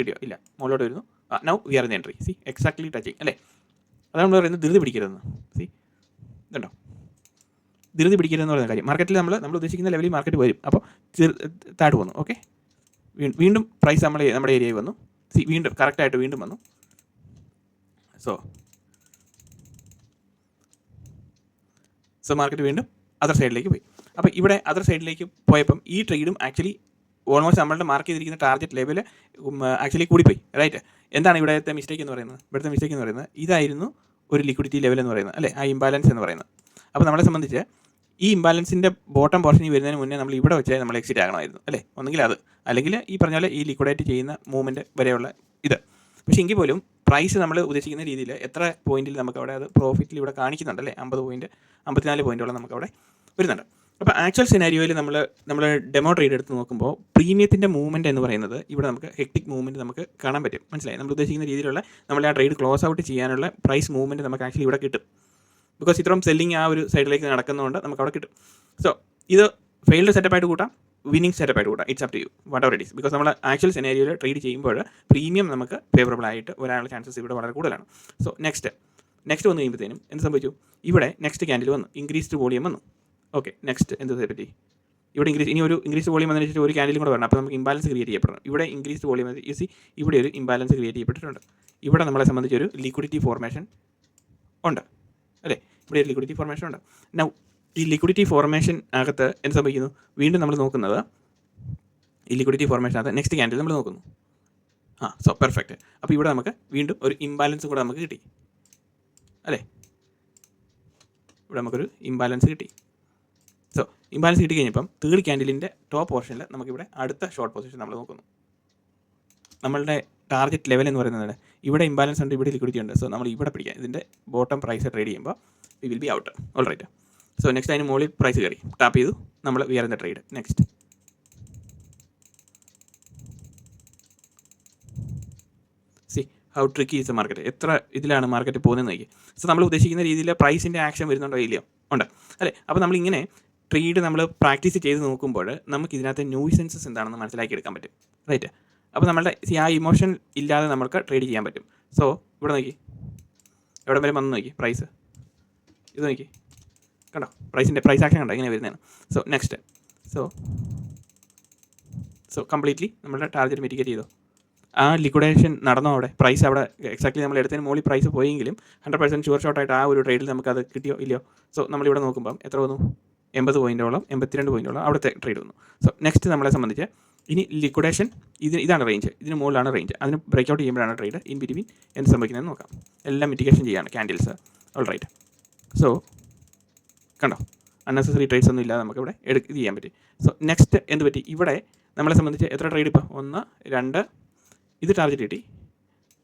കിട്ടിയോ? ഇല്ല. മുകളിലോട്ട് വരുന്നു. Now we are in entry see exactly touching അല്ലേ? അതാണ് നമ്മൾ പറയുന്നത് ധൃതി പിടിക്കരുതെന്ന്. സി ഇതുണ്ടോ ധൃതി പിടിക്കരുതെന്ന് പറയുന്ന കാര്യം. മാർക്കറ്റിൽ നമ്മൾ നമ്മൾ ഉദ്ദേശിക്കുന്ന ലെവലിൽ മാർക്കറ്റ് വരും. അപ്പോൾ താഴ് വന്നു. ഓക്കെ വീണ്ടും പ്രൈസ് നമ്മൾ നമ്മുടെ ഏരിയയിൽ വന്നു. സി വീണ്ടും കറക്റ്റായിട്ട് വീണ്ടും വന്നു. സോ സോ മാർക്കറ്റ് വീണ്ടും അതർ സൈഡിലേക്ക് പോയി. അപ്പോൾ ഇവിടെ അതർ സൈഡിലേക്ക് പോയപ്പം ഈ ട്രേഡും ആക്ച്വലി ഓൾമോസ്റ്റ് നമ്മളുടെ മാർക്ക് ചെയ്തിരിക്കുന്ന ടാർഗറ്റ് ലെവൽ ആക്ച്വലി കൂടിപ്പോയി റൈറ്റ് എന്താണ് ഇവിടുത്തെ മിസ്റ്റേക്ക് എന്ന് പറയുന്നത്? ഇവിടുത്തെ മിസ്റ്റേക്ക് എന്ന് പറയുന്നത് ഇതായിരുന്നു ഒരു ലിക്വിഡിറ്റി ലെവൽ എന്ന് പറയുന്നത് അല്ലേ? ആ ഇംബാലൻസ് എന്ന് പറയുന്നത്. അപ്പോൾ നമ്മളെ സംബന്ധിച്ച് ഈ ഇംബാലൻസിന്റെ ബോട്ടം പോർഷനിൽ വരുന്നതിന് മുന്നേ നമ്മൾ ഇവിടെ വെച്ചാൽ നമ്മൾ എക്സിറ്റ് ആകണമായിരുന്നു അല്ലേ? ഒന്നെങ്കിൽ അത്. അല്ലെങ്കിൽ ഈ പറഞ്ഞ പോലെ ഈ ലിക്വിഡേറ്റ് ചെയ്യുന്ന മൂവ്മെന്റ് വരെയുള്ള ഇത്. പക്ഷേ എങ്കിൽ പോലും പ്രൈസ് നമ്മൾ ഉദ്ദേശിക്കുന്ന രീതിയിൽ എത്ര പോയിന്റിൽ നമുക്ക് അവിടെ അത് പ്രോഫിറ്റിൽ ഇവിടെ കാണിക്കുന്നുണ്ട് അല്ലേ? അമ്പത് പോയിന്റ് അമ്പത്തിനാല് പോയിന്റോളം നമുക്ക് അവിടെ വരുന്നുണ്ട്. അപ്പോൾ ആക്ച്വൽ സിനാരിയോയിൽ നമ്മൾ നമ്മൾ ഡെമോ ട്രേഡ് എടുത്ത് നോക്കുമ്പോൾ പ്രീമിയത്തിന്റെ മൂവ്മെന്റ് എന്ന് പറയുന്നത് ഇവിടെ നമുക്ക് ഹെക്ടിക് മൂവ്മെന്റ് നമുക്ക് കാണാൻ പറ്റും. മനസ്സിലായി? നമ്മൾ ഉദ്ദേശിക്കുന്ന രീതിയിലുള്ള നമ്മൾ ആ ട്രേഡ് ക്ലോസ് ഔട്ട് ചെയ്യാനുള്ള പ്രൈസ് മൂവ്മെന്റ് നമുക്ക് ആക്ച്വലി ഇവിടെ കിട്ടും. ബിക്കോസ് ഇത്രയും സെല്ലിങ് ആ ഒരു സൈഡിലേക്ക് നടക്കുന്നതുകൊണ്ട് നമുക്ക് അവിടെ കിട്ടും. സോ ഇത് ഫെയിൽഡ് സെറ്റപ്പായിട്ട് കൂട്ടാം വിന്നിങ് സെറ്റപ്പായിട്ട് കൂട്ടാം. It's up to you what it is because നമ്മൾ ആക്ച്വൽ സെനാരിയോയിൽ ട്രേഡ് ചെയ്യുമ്പോൾ പ്രീമിയം നമുക്ക് ഫേവറബിൾ ആയിട്ട് വരാനുള്ള ചാൻസസ് ഇവിടെ വളരെ കൂടുതലാണ്. സോ നെക്സ്റ്റ് നെക്സ്റ്റ് വന്നു കഴിയുമ്പോഴത്തേനും എന്ത് സംഭവിച്ചു? ഇവിടെ നെക്സ്റ്റ് ക്യാൻഡിൽ വന്നു ഇൻക്രീസ്ഡ് വോളിയം വന്നു. ഓക്കെ നെക്സ്റ്റ് എന്ത് പറ്റി? ഇവിടെ ഇൻക്രീസ് ഇനി ഒരു ഇൻക്രീസ് വോളിയം ശേഷം ഒരു കാൻഡിലും കൂടെ വരണം. അപ്പോൾ നമുക്ക് ഇംബാലൻസ് ക്രിയേറ്റ് ചെയ്യപ്പെടണം ഇവിടെ ഇൻക്രീസ് വോളിയം യു സി ഇവിടെ ഒരു ഇംബാലൻസ് ക്രിയേറ്റ് ചെയ്യപ്പെട്ടിട്ടുണ്ട്. ഇവിടെ നമ്മളെ സംബന്ധിച്ച് ഒരു ലിക്വിഡിറ്റി ഫോർമേഷൻ ഉണ്ട്. അല്ലേ? ഇവിടെ ഒരു ലിക്വിഡിറ്റി ഫോർമേഷൻ ഉണ്ട്. നൗ ഈ ലിക്വിഡിറ്റി ഫോർമേഷൻ അകത്ത് എന്ത് സംഭവിക്കുന്നു? വീണ്ടും നമ്മൾ നോക്കുന്നത് ഈ ലിക്വിഡിറ്റി ഫോർമേഷനകത്ത് നെക്സ്റ്റ് ക്യാൻഡിൽ നമ്മൾ നോക്കുന്നു. ആ സോ പെർഫെക്റ്റ് അപ്പോൾ ഇവിടെ നമുക്ക് വീണ്ടും ഒരു ഇംബാലൻസും കൂടെ നമുക്ക് കിട്ടി. അല്ലേ? ഇവിടെ നമുക്കൊരു ഇംബാലൻസ് കിട്ടി. ഇംബാലൻസ് കിട്ടി കഴിഞ്ഞപ്പം തേർഡ് ക്യാൻഡിലിന്റെ ടോപ്പ് പോർഷനിൽ നമുക്കിവിടെ അടുത്ത ഷോർട്ട് പൊസിഷൻ നമ്മൾ നോക്കുന്നു. നമ്മളുടെ ടാർഗറ്റ് ലെവൽ എന്ന് പറയുന്നത് ഇവിടെ ഇംബാലൻസ് ഉണ്ട് ഇവിടെ ലിക്വിഡിറ്റി ഉണ്ട്. സോ നമ്മൾ ഇവിടെ പിടിക്കാം. ഇതിന്റെ ബോട്ടം പ്രൈസ് ട്രേഡ് ചെയ്യുമ്പോൾ we will be out all right so next അതിന് മുകളിൽ പ്രൈസ് കയറി. ടാപ്പ് ചെയ്തു. നമ്മൾ വിയറിന്റെ trade next see how tricky is market എത്ര ഇതിലാണ് മാർക്കറ്റ് പോകുന്നത് നോക്കി സോ നമ്മൾ ഉദ്ദേശിക്കുന്ന രീതിയിൽ പ്രൈസിന്റെ ആക്ഷൻ വരുന്നുണ്ടോ ഇല്ലയോ? ഉണ്ട്. അല്ലേ? അപ്പോൾ നമ്മളിങ്ങനെ ട്രേഡ് നമ്മൾ പ്രാക്ടീസ് ചെയ്ത് നോക്കുമ്പോൾ നമുക്ക് ഇതിനകത്ത് ന്യൂസെൻസസ് എന്താണെന്ന് മനസ്സിലാക്കി എടുക്കാൻ പറ്റും. റൈറ്റ് അപ്പോൾ നമ്മളുടെ ആ ഇമോഷൻ ഇല്ലാതെ നമുക്ക് ട്രേഡ് ചെയ്യാൻ പറ്റും. സോ ഇവിടെ നോക്കി. എവിടെ വരെ വന്ന് നോക്കി? പ്രൈസ് ഇത് നോക്കി. കണ്ടോ? പ്രൈസിന്റെ പ്രൈസ് ആക്ഷൻ കണ്ടോ? ഇങ്ങനെ വരുന്നതാണ്. So next so so completely നമ്മുടെ ടാർഗറ്റ് മെറ്റിക്കേറ്റ് ചെയ്തോ. ആ ലിക്വിഡേഷൻ നടന്നോ അവിടെ? പ്രൈസ് അവിടെ എക്സാക്ട്ലി നമ്മൾ എടുത്തതിന് മുകളിൽ പ്രൈസ് പോയെങ്കിലും ഹൺഡ്രഡ് പെർസെന്റ് ഷുവർ ഷോട്ടായിട്ട് ആ ഒരു ട്രേഡിൽ നമുക്ക് അത് കിട്ടിയോ ഇല്ലയോ? സോ നമ്മളിവിടെ നോക്കുമ്പം എത്ര വന്നു? എൺപത് പോയിന്റോളം എൺപത്തിരണ്ട് പോയിന്റോളം അവിടുത്തെ ട്രേഡ് വന്നു. സോ നെക്സ്റ്റ് നമ്മളെ സംബന്ധിച്ച് ഇനി ലിക്വിഡേഷൻ ഇത് ഇതാണ് റേഞ്ച് ഇതിന് മുകളിലാണ് റേഞ്ച് അതിന് ബ്രേക്ക് ഔട്ട് ചെയ്യുമ്പോഴാണ് ട്രേഡ് ഇൻ ബിറ്റ്വീൻ എന്ത് സംഭവിക്കുന്നതെന്ന് നോക്കാം. എല്ലാം മിറ്റിഗേഷൻ ചെയ്യാണ് ക്യാൻഡിൽസ് ഓൾ റൈറ്റ് സോ കണ്ടോ? അൺനെസസറി ട്രേഡ്സ് ഒന്നും ഇല്ലാതെ നമുക്ക് ഇവിടെ എടുക്ക ഇത് ചെയ്യാൻ പറ്റി. സോ നെക്സ്റ്റ് എന്ത് പറ്റി? ഇവിടെ നമ്മളെ സംബന്ധിച്ച് എത്ര ട്രേഡ് ഇപ്പോൾ ഒന്ന് രണ്ട്. ഇത് ടാർഗറ്റ് കിട്ടി.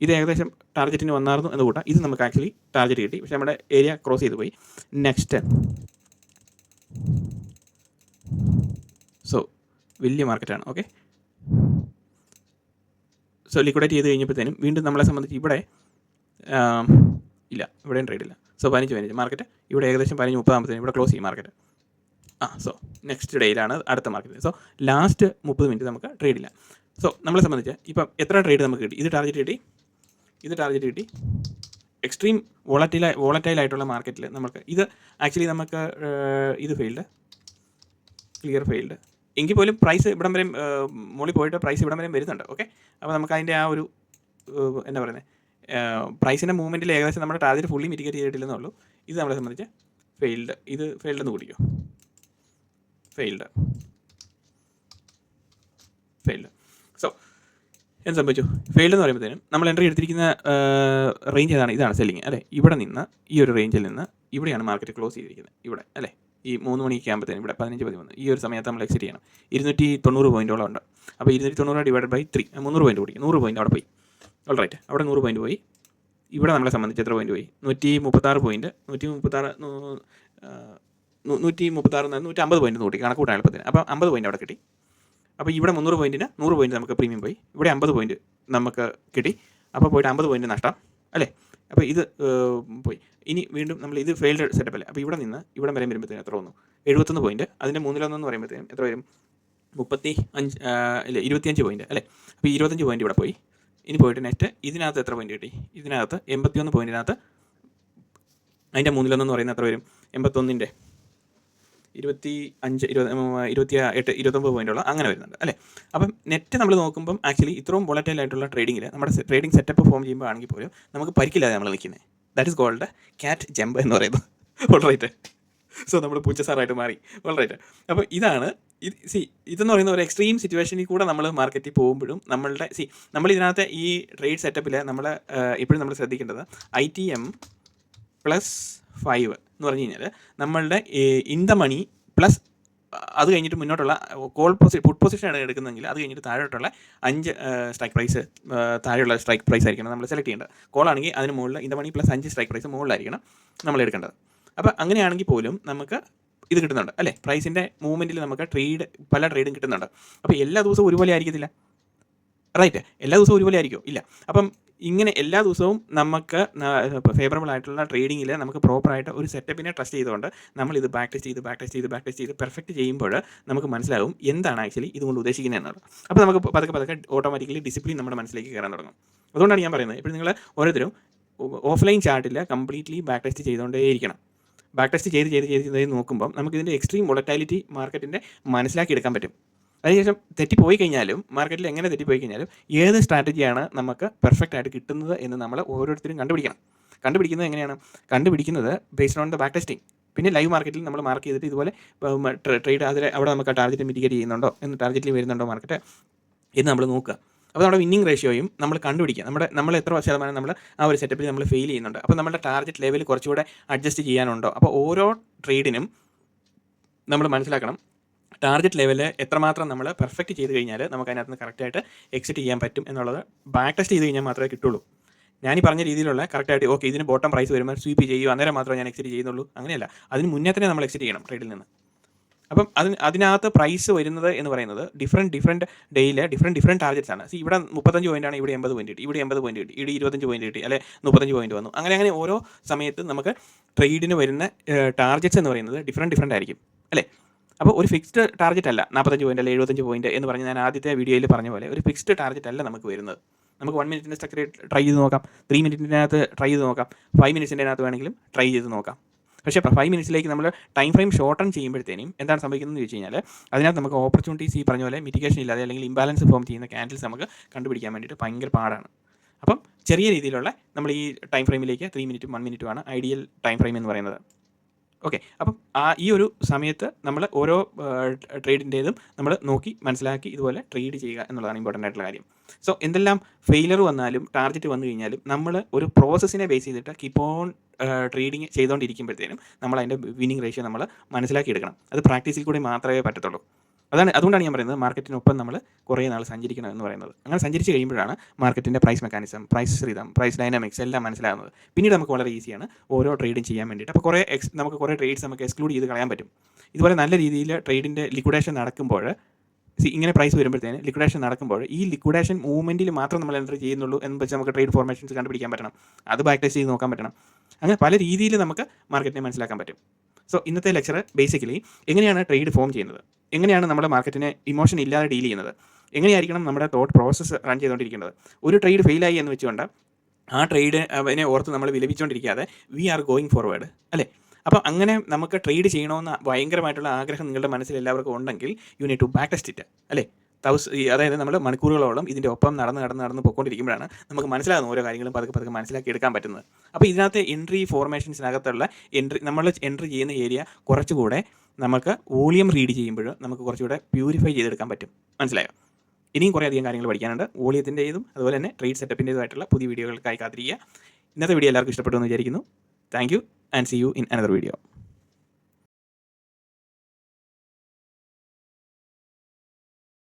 ഇത് ഏകദേശം ടാർഗറ്റിന് വന്നായിരുന്നു എന്ന് കൂട്ടാം. ഇത് നമുക്ക് ആക്ച്വലി ടാർഗറ്റ് കിട്ടി. പക്ഷേ നമ്മുടെ ഏരിയ ക്രോസ് ചെയ്ത് പോയി. നെക്സ്റ്റ് സോ വലിയ മാർക്കറ്റാണ് ഓക്കെ സോ ലിക്വിഡേറ്റ് ചെയ്ത് കഴിഞ്ഞപ്പോഴത്തേനും വീണ്ടും നമ്മളെ സംബന്ധിച്ച് ഇവിടെ ഇല്ല ഇവിടെയും ട്രേഡ് ഇല്ല. സോ പതിനഞ്ച് പതിനഞ്ച് മാർക്കറ്റ് ഇവിടെ ഏകദേശം പതിനഞ്ച് മുപ്പതാകുമ്പോഴത്തേനും ഇവിടെ ക്ലോസ് ചെയ്യും മാർക്കറ്റ് ആ സോ നെക്സ്റ്റ് ഡേയിലാണ് അടുത്ത മാർക്കറ്റ് സോ ലാസ്റ്റ് മുപ്പത് മിനിറ്റ് നമുക്ക് ട്രേഡ് ഇല്ല. സോ നമ്മളെ സംബന്ധിച്ച് ഇപ്പം എത്ര ട്രേഡ് നമുക്ക് കിട്ടി? ഇത് ടാർഗറ്റ് കിട്ടി? ഇത് ടാർഗറ്റ് കിട്ടി? എക്സ്ട്രീം വോളറ്റൈൽ വോളറ്റൈൽ ആയിട്ടുള്ള മാർക്കറ്റിൽ നമുക്ക് ഇത് ആക്ച്വലി നമുക്ക് ഇത് ഫെയിൽഡ് ക്ലിയർ ഫെയിൽഡ് എങ്കിൽ പോലും പ്രൈസ് ഇവിടം വരെയും മുകളിൽ പോയിട്ട് പ്രൈസ് ഇവിടം വരെയും വരുന്നുണ്ട് ഓക്കെ അപ്പോൾ നമുക്ക് അതിന്റെ ആ ഒരു എന്താ പറയുന്നത് പ്രൈസിന്റെ മൂവ്മെന്റിൽ ഏകദേശം നമ്മുടെ ടാർജറ്റ് ഫുള്ളി മിറ്റിഗേറ്റ് ചെയ്തിട്ടില്ലെന്നേ ഉള്ളൂ. ഇത് നമ്മളെ സംബന്ധിച്ച് ഫെയിൽഡ് ഇത് ഫെയിൽഡ് എന്ന് കുടിക്കും ഫെയിൽഡ് ഫെയിൽഡ് എന്ത് സംഭവിച്ചു. ഫെയിൽഡ് എന്ന് പറയുമ്പോഴത്തേനും നമ്മൾ എൻട്രി എടുത്തിരിക്കുന്ന റേഞ്ച് ഏതാണ്? ഇതാണ് സെല്ലിങ് അല്ലേ? ഇവിടെ നിന്ന് ഈ ഒരു റേഞ്ചിൽ നിന്ന് ഇവിടെയാണ് മാർക്കറ്റ് ക്ലോസ് ചെയ്തിരിക്കുന്നത്. ഇവിടെ അല്ലേ? ഈ മൂന്ന് മണിക്ക് ആകുമ്പോഴത്തേനും ഇവിടെ പതിനഞ്ച് പതിമൂന്ന് ഈ ഒരു സമയത്ത് നമ്മൾ എക്സിറ്റ് ചെയ്യണം. ഇരുന്നൂറ്റി തൊണ്ണൂറ് പോയിന്റോളം ഉണ്ട്. അപ്പോൾ ഇരുന്നൂറ്റി തൊണ്ണൂറ് ഡിവൈഡ് ബൈ ത്രീ മുന്നൂറ് പോയിന്റ് കൂടി നൂറ് പോയിന്റ് അവിടെ പോയി. ഓൾ റൈറ്റ് അവിടെ നൂറ് പോയിന്റ് പോയി. ഇവിടെ നമ്മളെ സംബന്ധിച്ച് എത്ര പോയിന്റ് പോയി? നൂറ്റി മുപ്പത്താറ് പോയിന്റ് നൂറ്റി മുപ്പത്താറ് നൂറ്റി മുപ്പത്താറ് നൂറ്റി അമ്പത് പോയിന്റ് കൂട്ടി. കണക്കൂട്ടാണ് എളുപ്പത്തിന്. അപ്പോൾ അമ്പത് പോയിന്റ് അവിടെ കിട്ടി. അപ്പോൾ ഇവിടെ മുന്നൂറ് പോയിന്റിന് നൂറ് പോയിന്റ് നമുക്ക് പ്രീമിയം പോയി. ഇവിടെ അമ്പത് പോയിന്റ് നമുക്ക് കിട്ടി. അപ്പോൾ പോയിട്ട് അമ്പത് പോയിന്റ് നഷ്ടം അല്ലേ? അപ്പോൾ ഇത് പോയി. ഇനി വീണ്ടും നമ്മൾ ഇത് ഫെയിൽഡ് സെറ്റപ്പ് അല്ലേ? അപ്പോൾ ഇവിടെ നിന്ന് ഇവിടെ വരെ വരുമ്പോഴത്തേക്കും എത്ര വന്നു? എഴുപത്തൊന്ന് പോയിന്റ്. അതിന്റെ മൂന്നിലൊന്നെന്ന് പറയുമ്പോഴത്തേനും എത്ര വരും? മുപ്പത്തി അഞ്ച് ഇല്ല ഇരുപത്തിയഞ്ച് പോയിന്റ് അല്ലേ? അപ്പോൾ ഇരുപത്തഞ്ച് പോയിന്റ് ഇവിടെ പോയി. ഇനി പോയിട്ട് നെക്സ്റ്റ് ഇതിനകത്ത് എത്ര പോയിന്റ് കിട്ടി? ഇതിനകത്ത് എൺപത്തിയൊന്ന് പോയിന്റിനകത്ത് അതിന്റെ മൂന്നിലൊന്നെന്ന് പറയുന്നത് എത്ര വരും? എൺപത്തൊന്നിന്റെ ഇരുപത്തി അഞ്ച് ഇരുപത് ഇരുപത്തി എട്ട് ഇരുപത്തൊമ്പത് പോയിന്റുള്ള അങ്ങനെ വരുന്നുണ്ട് അല്ലേ? അപ്പം നെറ്റ് നമ്മൾ നോക്കുമ്പം ആക്ച്വലി ഇത്രയും വോളറ്റൈൽ ആയിട്ടുള്ള ട്രേഡിങ്ങിൽ നമ്മുടെ ട്രേഡിംഗ് സെറ്റപ്പ് ഫോം ചെയ്യുമ്പോൾ ആണെങ്കിൽ പോലും നമുക്ക് പരിക്കില്ലാതെ നമ്മൾ നിൽക്കുന്നത് that is called cat jump എന്ന് പറയുന്നത്. ഓൾറൈറ്റ് സോ നമ്മൾ പൂച്ചസാറായിട്ട് മാറി. ഓൾറൈറ്റ് അപ്പോൾ ഇതാണ് ഇത് സി ഇതെന്ന് പറയുന്ന ഒരു എക്സ്ട്രീം സിറ്റുവേഷനിൽ കൂടെ നമ്മൾ മാർക്കറ്റിൽ പോകുമ്പോഴും നമ്മളുടെ സി നമ്മൾ ഇതിനകത്തെ ഈ ട്രേഡ് സെറ്റപ്പിൽ നമ്മൾ ഇപ്പോഴും നമ്മൾ ശ്രദ്ധിക്കേണ്ടത് I T M plus five എന്ന് പറഞ്ഞു കഴിഞ്ഞാൽ നമ്മളുടെ ഇൻ ദ മണി പ്ലസ് അത് കഴിഞ്ഞിട്ട് മുന്നോട്ടുള്ള കോൾ പൊസിഷൻ പുട്ട് പൊസിഷനാണ് എടുക്കുന്നതെങ്കിൽ അത് കഴിഞ്ഞിട്ട് താഴോട്ടുള്ള അഞ്ച് സ്ട്രൈക്ക് പ്രൈസ് താഴെയുള്ള സ്ട്രൈക്ക് പ്രൈസ് ആയിരിക്കണം നമ്മൾ സെലക്ട് ചെയ്യേണ്ടത്. കോൾ ആണെങ്കിൽ അതിന് മുകളിൽ ദ മണി പ്ലസ് അഞ്ച് സ്ട്രൈക്ക് പ്രൈസ് മുകളിലായിരിക്കണം നമ്മൾ എടുക്കേണ്ടത്. അപ്പോൾ അങ്ങനെയാണെങ്കിൽ പോലും നമുക്ക് ഇത് കിട്ടുന്നുണ്ട് അല്ലേ? പ്രൈസിന്റെ മൂവ്മെന്റിൽ നമുക്ക് ട്രേഡ് പല ട്രേഡും കിട്ടുന്നുണ്ട്. അപ്പോൾ എല്ലാ ദിവസവും ഒരുപോലെ ആയിരിക്കത്തില്ല. റൈറ്റ് എല്ലാ ദിവസവും ഒരുപോലെ ആയിരിക്കും? ഇല്ല. അപ്പം ഇങ്ങനെ എല്ലാ ദിവസവും നമുക്ക് ഫേവറബിൾ ആയിട്ടുള്ള ട്രേഡിങ്ങിൽ നമുക്ക് പ്രോപ്പറായിട്ട് ഒരു സെറ്റപ്പിനെ ട്രസ്റ്റ് ചെയ്തുകൊണ്ട് നമ്മൾ ഇത് ബാക്ക് ടെസ്റ്റ് ചെയ്ത് ബാക്ക് ടെസ്റ്റ് ചെയ്ത് ബാക്ക് ടെസ്റ്റ് ചെയ്ത് പെർഫെക്റ്റ് ചെയ്യുമ്പോൾ നമുക്ക് മനസ്സിലാകും എന്താണ് ആക്ച്വലി ഇതുകൊണ്ട് ഉദ്ദേശിക്കുന്നത് എന്നുള്ളത്. അപ്പോൾ നമുക്ക് പതുക്കെ പതുക്കെ ഓട്ടോമാറ്റിക്കലി ഡിസിപ്ലിൻ നമ്മുടെ മനസ്സിലേക്ക് കയറാൻ തുടങ്ങും. അതുകൊണ്ടാണ് ഞാൻ പറയുന്നത്. ഇപ്പോൾ നിങ്ങൾ ഓരോരുത്തരും ഓഫ്ലൈൻ ചാർട്ടിൽ കംപ്ലീറ്റ്ലി ബാക്ക് ടെസ്റ്റ് ചെയ്തുകൊണ്ടേയിരിക്കണം. ബാക്ക് ടെസ്റ്റ് ചെയ്ത് ചെയ്ത് ചെയ്ത് നോക്കുമ്പോൾ നമുക്ക് ഇതിന്റെ എക്സ്ട്രീം വൊളറ്റാലിറ്റി മാർക്കറ്റിന്റെ മനസ്സിലാക്കി എടുക്കാൻ പറ്റും. അതിനുശേഷം തെറ്റിപ്പോയി കഴിഞ്ഞാലും മാർക്കറ്റിൽ എങ്ങനെ തെറ്റിപ്പോയി കഴിഞ്ഞാലും ഏത് സ്ട്രാറ്റജിയാണ് നമുക്ക് പെർഫെക്റ്റ് ആയിട്ട് കിട്ടുന്നത് എന്ന് നമ്മൾ ഓരോരുത്തരും കണ്ടുപിടിക്കണം. കണ്ടുപിടിക്കുന്നത് എങ്ങനെയാണ്? കണ്ടുപിടിക്കുന്നത് based on the back testing പിന്നെ ലൈവ് മാർക്കറ്റിൽ നമ്മൾ മാർക്ക് ചെയ്തിട്ട് ഇതുപോലെ ട്രേഡ് അതിൽ അവിടെ നമുക്ക് ടാർഗറ്റ് മിറ്റിഗേറ്റ് ചെയ്യുന്നുണ്ടോ എന്ന് ടാർഗറ്റിൽ വരുന്നുണ്ടോ മാർക്കറ്റ് എന്ന് നമ്മൾ നോക്കുക. അപ്പോൾ നമ്മുടെ വിന്നിംഗ് റേഷ്യോയും നമ്മൾ കണ്ടുപിടിക്കുക. നമ്മുടെ നമ്മൾ എത്ര ശതമാനം നമ്മൾ ആ ഒരു സെറ്റപ്പിൽ നമ്മൾ ഫെയിൽ ചെയ്യുന്നുണ്ട്. അപ്പോൾ നമ്മുടെ ടാർഗറ്റ് ലെവൽ കുറച്ചുകൂടെ അഡ്ജസ്റ്റ് ചെയ്യാനുണ്ടോ? അപ്പോൾ ഓരോ ട്രേഡിനും നമ്മൾ മനസ്സിലാക്കണം ടാർഗറ്റ് ലെവലിൽ എത്രമാത്രം നമ്മൾ പെർഫെക്റ്റ് ചെയ്ത് കഴിഞ്ഞാൽ നമുക്ക് അതിനകത്ത് നിന്ന് കറക്റ്റായിട്ട് എക്സിറ്റ് ചെയ്യാൻ പറ്റും എന്നുള്ളത് ബാക്ക് ടെസ്റ്റ് ചെയ്ത് കഴിഞ്ഞാൽ മാത്രമേ കിട്ടുള്ളൂ. ഞാൻ ഈ പറഞ്ഞ രീതിയിലുള്ള കറക്റ്റായിട്ട് ഓക്കെ ഇതിന് ബോട്ടം പ്രൈസ് വരുമ്പോൾ സ്വീപ്പ് ചെയ്യുക അന്നേരം മാത്രമേ ഞാൻ എക്സിറ്റ് ചെയ്യുന്നുള്ളൂ. അങ്ങനെയല്ല. അതിന് മുന്നേ തന്നെ നമ്മൾ എക്സിറ്റ് ചെയ്യണം ട്രേഡിൽ നിന്ന്. അപ്പം അതിന് അതിനകത്ത് പ്രൈസ് വരുന്നത് എന്ന് പറയുന്നത് ഡിഫറെന്റ് ഡിഫറെന്റ് ഡേയിലെ ഡിഫറെന്റ് ഡിഫറെന്റ് ടാർഗറ്റ്സ് ആണ്. സി ഇവിടെ മുപ്പത്തഞ്ച് പോയിന്റ് ആണ് ഇവിടെ എൺപത് പോയിന്റ് കിട്ടി ഇവിടെ എൺപത് പോയിന്റ് കിട്ടി ഇവിടെ ഇരുപത്തഞ്ച് പോയിന്റ് കിട്ടി അല്ലെ മുപ്പത്തഞ്ച് പോയിന്റ് വന്നു. അങ്ങനെ അങ്ങനെ ഓരോ സമയത്ത് നമുക്ക് ട്രേഡിന് വരുന്ന ടാർഗറ്റ്സ് എന്ന് പറയുന്നത് ഡിഫറെന്റ് ഡിഫറെന്റ് ആയിരിക്കും അല്ലേ? അപ്പോൾ ഒരു ഫിക്സ്ഡ് ടാർഗറ്റ് അല്ല നാൽപ്പത്തഞ്ച് പോയിന്റ് അല്ല എഴുപത്തഞ്ച് പോയിന്റ് എന്ന് പറഞ്ഞ് ഞാൻ ആദ്യത്തെ വീഡിയോയിൽ പറഞ്ഞ പോലെ ഒരു ഫിക്സ്ഡ് ടാർഗറ്റ് അല്ല നമുക്ക് വരുന്നത്. നമുക്ക് വൺ മിനിറ്റിന്റെ സ്ട്രക്ചർ ട്രൈ ചെയ്ത് നോക്കാം ത്രീ മിനിറ്റിന്റെ അകത്ത് ട്രൈ ചെയ്ത് നോക്കാം ഫൈവ് മിനിറ്റ്സിന്റെ അകത്ത് വേണമെങ്കിലും ട്രൈ ചെയ്ത് നോക്കാം. പക്ഷേ ഫൈവ് മിനിറ്റ്സിലേക്ക് നമ്മൾ ടൈം ഫ്രെയിം ഷോർട്ടൺ ചെയ്യുമ്പോഴത്തേനും എന്താണ് സംഭവിക്കുന്നത് ചോദിച്ചു കഴിഞ്ഞാൽ അതിനകത്ത് നമുക്ക് ഓപ്പർച്യൂണിറ്റീസ് ഈ പറഞ്ഞ പോലെ മിറ്റിഗേഷൻ ഇല്ലാതെ അല്ലെങ്കിൽ ഇംബാലൻസ് ഫോം ചെയ്യുന്ന ക്യാൻഡിൽസ് നമുക്ക് കണ്ടുപിടിക്കാൻ വേണ്ടിയിട്ട് ഭയങ്കര പാടാണ്. അപ്പം ചെറിയ രീതിയിലുള്ള നമ്മൾ ഈ ടൈം ഫ്രെയിമിലേക്ക് ത്രീ മിനിറ്റും വൺ മിനിറ്റുമാണ് ഐഡിയൽ ടൈം ഫ്രെയിം എന്ന് പറയുന്നത്. ഓക്കെ അപ്പം ആ ഈ ഒരു സമയത്ത് നമ്മൾ ഓരോ ട്രേഡിന്റേതും നമ്മൾ നോക്കി മനസ്സിലാക്കി ഇതുപോലെ ട്രേഡ് ചെയ്യുക എന്നുള്ളതാണ് ഇമ്പോർട്ടന്റ് ആയിട്ടുള്ള കാര്യം. സോ എന്തെല്ലാം ഫെയിലർ വന്നാലും ടാർഗറ്റ് വന്നു കഴിഞ്ഞാലും നമ്മൾ ഒരു പ്രോസസ്സിനെ ബേസ് ചെയ്തിട്ട് കീപ്പ് ഓൺ ട്രേഡിങ് ചെയ്തുകൊണ്ടിരിക്കുമ്പോഴത്തേനും നമ്മൾ അതിന്റെ വിന്നിങ് റേഷ്യോ നമ്മൾ മനസ്സിലാക്കി എടുക്കണം അത് പ്രാക്ടീസിൽ കൂടി മാത്രമേ പറ്റത്തുള്ളൂ. അതാണ് അതുകൊണ്ടാണ് ഞാൻ പറയുന്നത് മാർക്കറ്റിനൊപ്പം നമ്മൾ കുറേ നാൾ സഞ്ചരിക്കണം എന്ന് പറയുന്നത്. അങ്ങനെ സഞ്ചരിച്ച് കഴിയുമ്പോഴാണ് മാർക്കറ്റിന്റെ പ്രൈസ് മെക്കാനിസം പ്രൈസ് ശ്രീതം പ്രൈസ് ഡൈനാമിക്സ് എല്ലാം മനസ്സിലാകുന്നത്. പിന്നീട് നമുക്ക് വളരെ ഈസിയാണ് ഓരോ ട്രേഡും ചെയ്യാൻ വേണ്ടിയിട്ട്. അപ്പോൾ കുറേ എക്സ് നമുക്ക് കുറേ ട്രേഡ്സ് നമുക്ക് എക്സ്ക്ലൂഡ് ചെയ്ത് കളയാൻ പറ്റും. ഇതുപോലെ നല്ല രീതിയിൽ ട്രേഡിന്റെ ലിക്വിഡേഷൻ നടക്കുമ്പോൾ ഇങ്ങനെ പ്രൈസ് വരുമ്പോഴത്തേന് ലിക്വിഡേഷൻ നടക്കുമ്പോൾ ഈ ലിക്വിഡേഷൻ മൂവ്മെന്റിൽ മാത്രം നമ്മൾ എന്റർ ചെയ്യുന്നുള്ളൂ എന്ന് വെച്ചാൽ നമുക്ക് ട്രേഡ് ഫോർമേഷൻസ് കണ്ടുപിടിക്കാൻ പറ്റണം. അത് ബാക്ക് ടെസ്റ്റ് ചെയ്ത് നോക്കാൻ പറ്റണം. അങ്ങനെ പല രീതിയിൽ നമുക്ക് മാർക്കറ്റിനെ മനസ്സിലാക്കാൻ പറ്റും. സോ ഇന്നത്തെ ലെക്ചർ ബേസിക്കലി എങ്ങനെയാണ് ട്രേഡ് ഫോം ചെയ്യുന്നത്? എങ്ങനെയാണ് നമ്മുടെ മാർക്കറ്റിനെ ഇമോഷൻ ഇല്ലാതെ ഡീൽ ചെയ്യുന്നത്? എങ്ങനെയായിരിക്കണം നമ്മുടെ തോട്ട് പ്രോസസ്സ് റൺ ചെയ്തുകൊണ്ടിരിക്കേണ്ടത്? ഒരു ട്രേഡ് ഫെയിലായി എന്ന് വെച്ചുകൊണ്ട് ആ ട്രേഡ് അതിനെ ഓർത്ത് നമ്മൾ വിലപിച്ചുകൊണ്ടിരിക്കാതെ വി ആർ ഗോയിങ് ഫോർവേഡ് അല്ലേ? അപ്പോൾ അങ്ങനെ നമുക്ക് ട്രേഡ് ചെയ്യണമെന്ന് ഭയങ്കരമായിട്ടുള്ള ആഗ്രഹം നിങ്ങളുടെ മനസ്സിൽ എല്ലാവർക്കും ഉണ്ടെങ്കിൽ യു നീ ടു ബാക്ക് ടെസ്റ്റ് ഇറ്റ് അല്ലേ? തൗസ് അതായത് നമ്മൾ മണിക്കൂറുകളോളം ഇതിന്റെ ഒപ്പം നടന്ന് നടന്ന് നടന്ന് പൊയ്ക്കൊണ്ടിരിക്കുമ്പോഴാണ് നമുക്ക് മനസ്സിലാകുന്ന ഓരോ കാര്യങ്ങളും പതുക്കെ പതുക്കെ മനസ്സിലാക്കി എടുക്കാൻ പറ്റുന്നത്. അപ്പോൾ ഇതിനകത്ത് എൻട്രി ഫോർമേഷൻസിനകത്തുള്ള എൻട്രി നമ്മൾ എൻട്രി ചെയ്യുന്ന ഏരിയ കുറച്ചുകൂടെ നമുക്ക് വോളിയം റീഡ് ചെയ്യുമ്പോൾ നമുക്ക് കുറച്ചുകൂടെ പ്യൂരിഫൈ ചെയ്തെടുക്കാൻ പറ്റും. മനസ്സിലായോ? ഇനിയും കുറേ അധികം കാര്യങ്ങൾ പഠിക്കാനുണ്ട്. വോളിയത്തിന്റെതും അതുപോലെ തന്നെ ട്രേഡ് സെറ്റപ്പിന്റെതുമായിട്ടുള്ള പുതിയ വീഡിയോകൾക്കായി കാത്തിരിക്കുക. ഇന്നത്തെ വീഡിയോ എല്ലാവർക്കും ഇഷ്ടപ്പെട്ടു എന്ന് വിചാരിക്കുന്നു. Thank you and see you in another video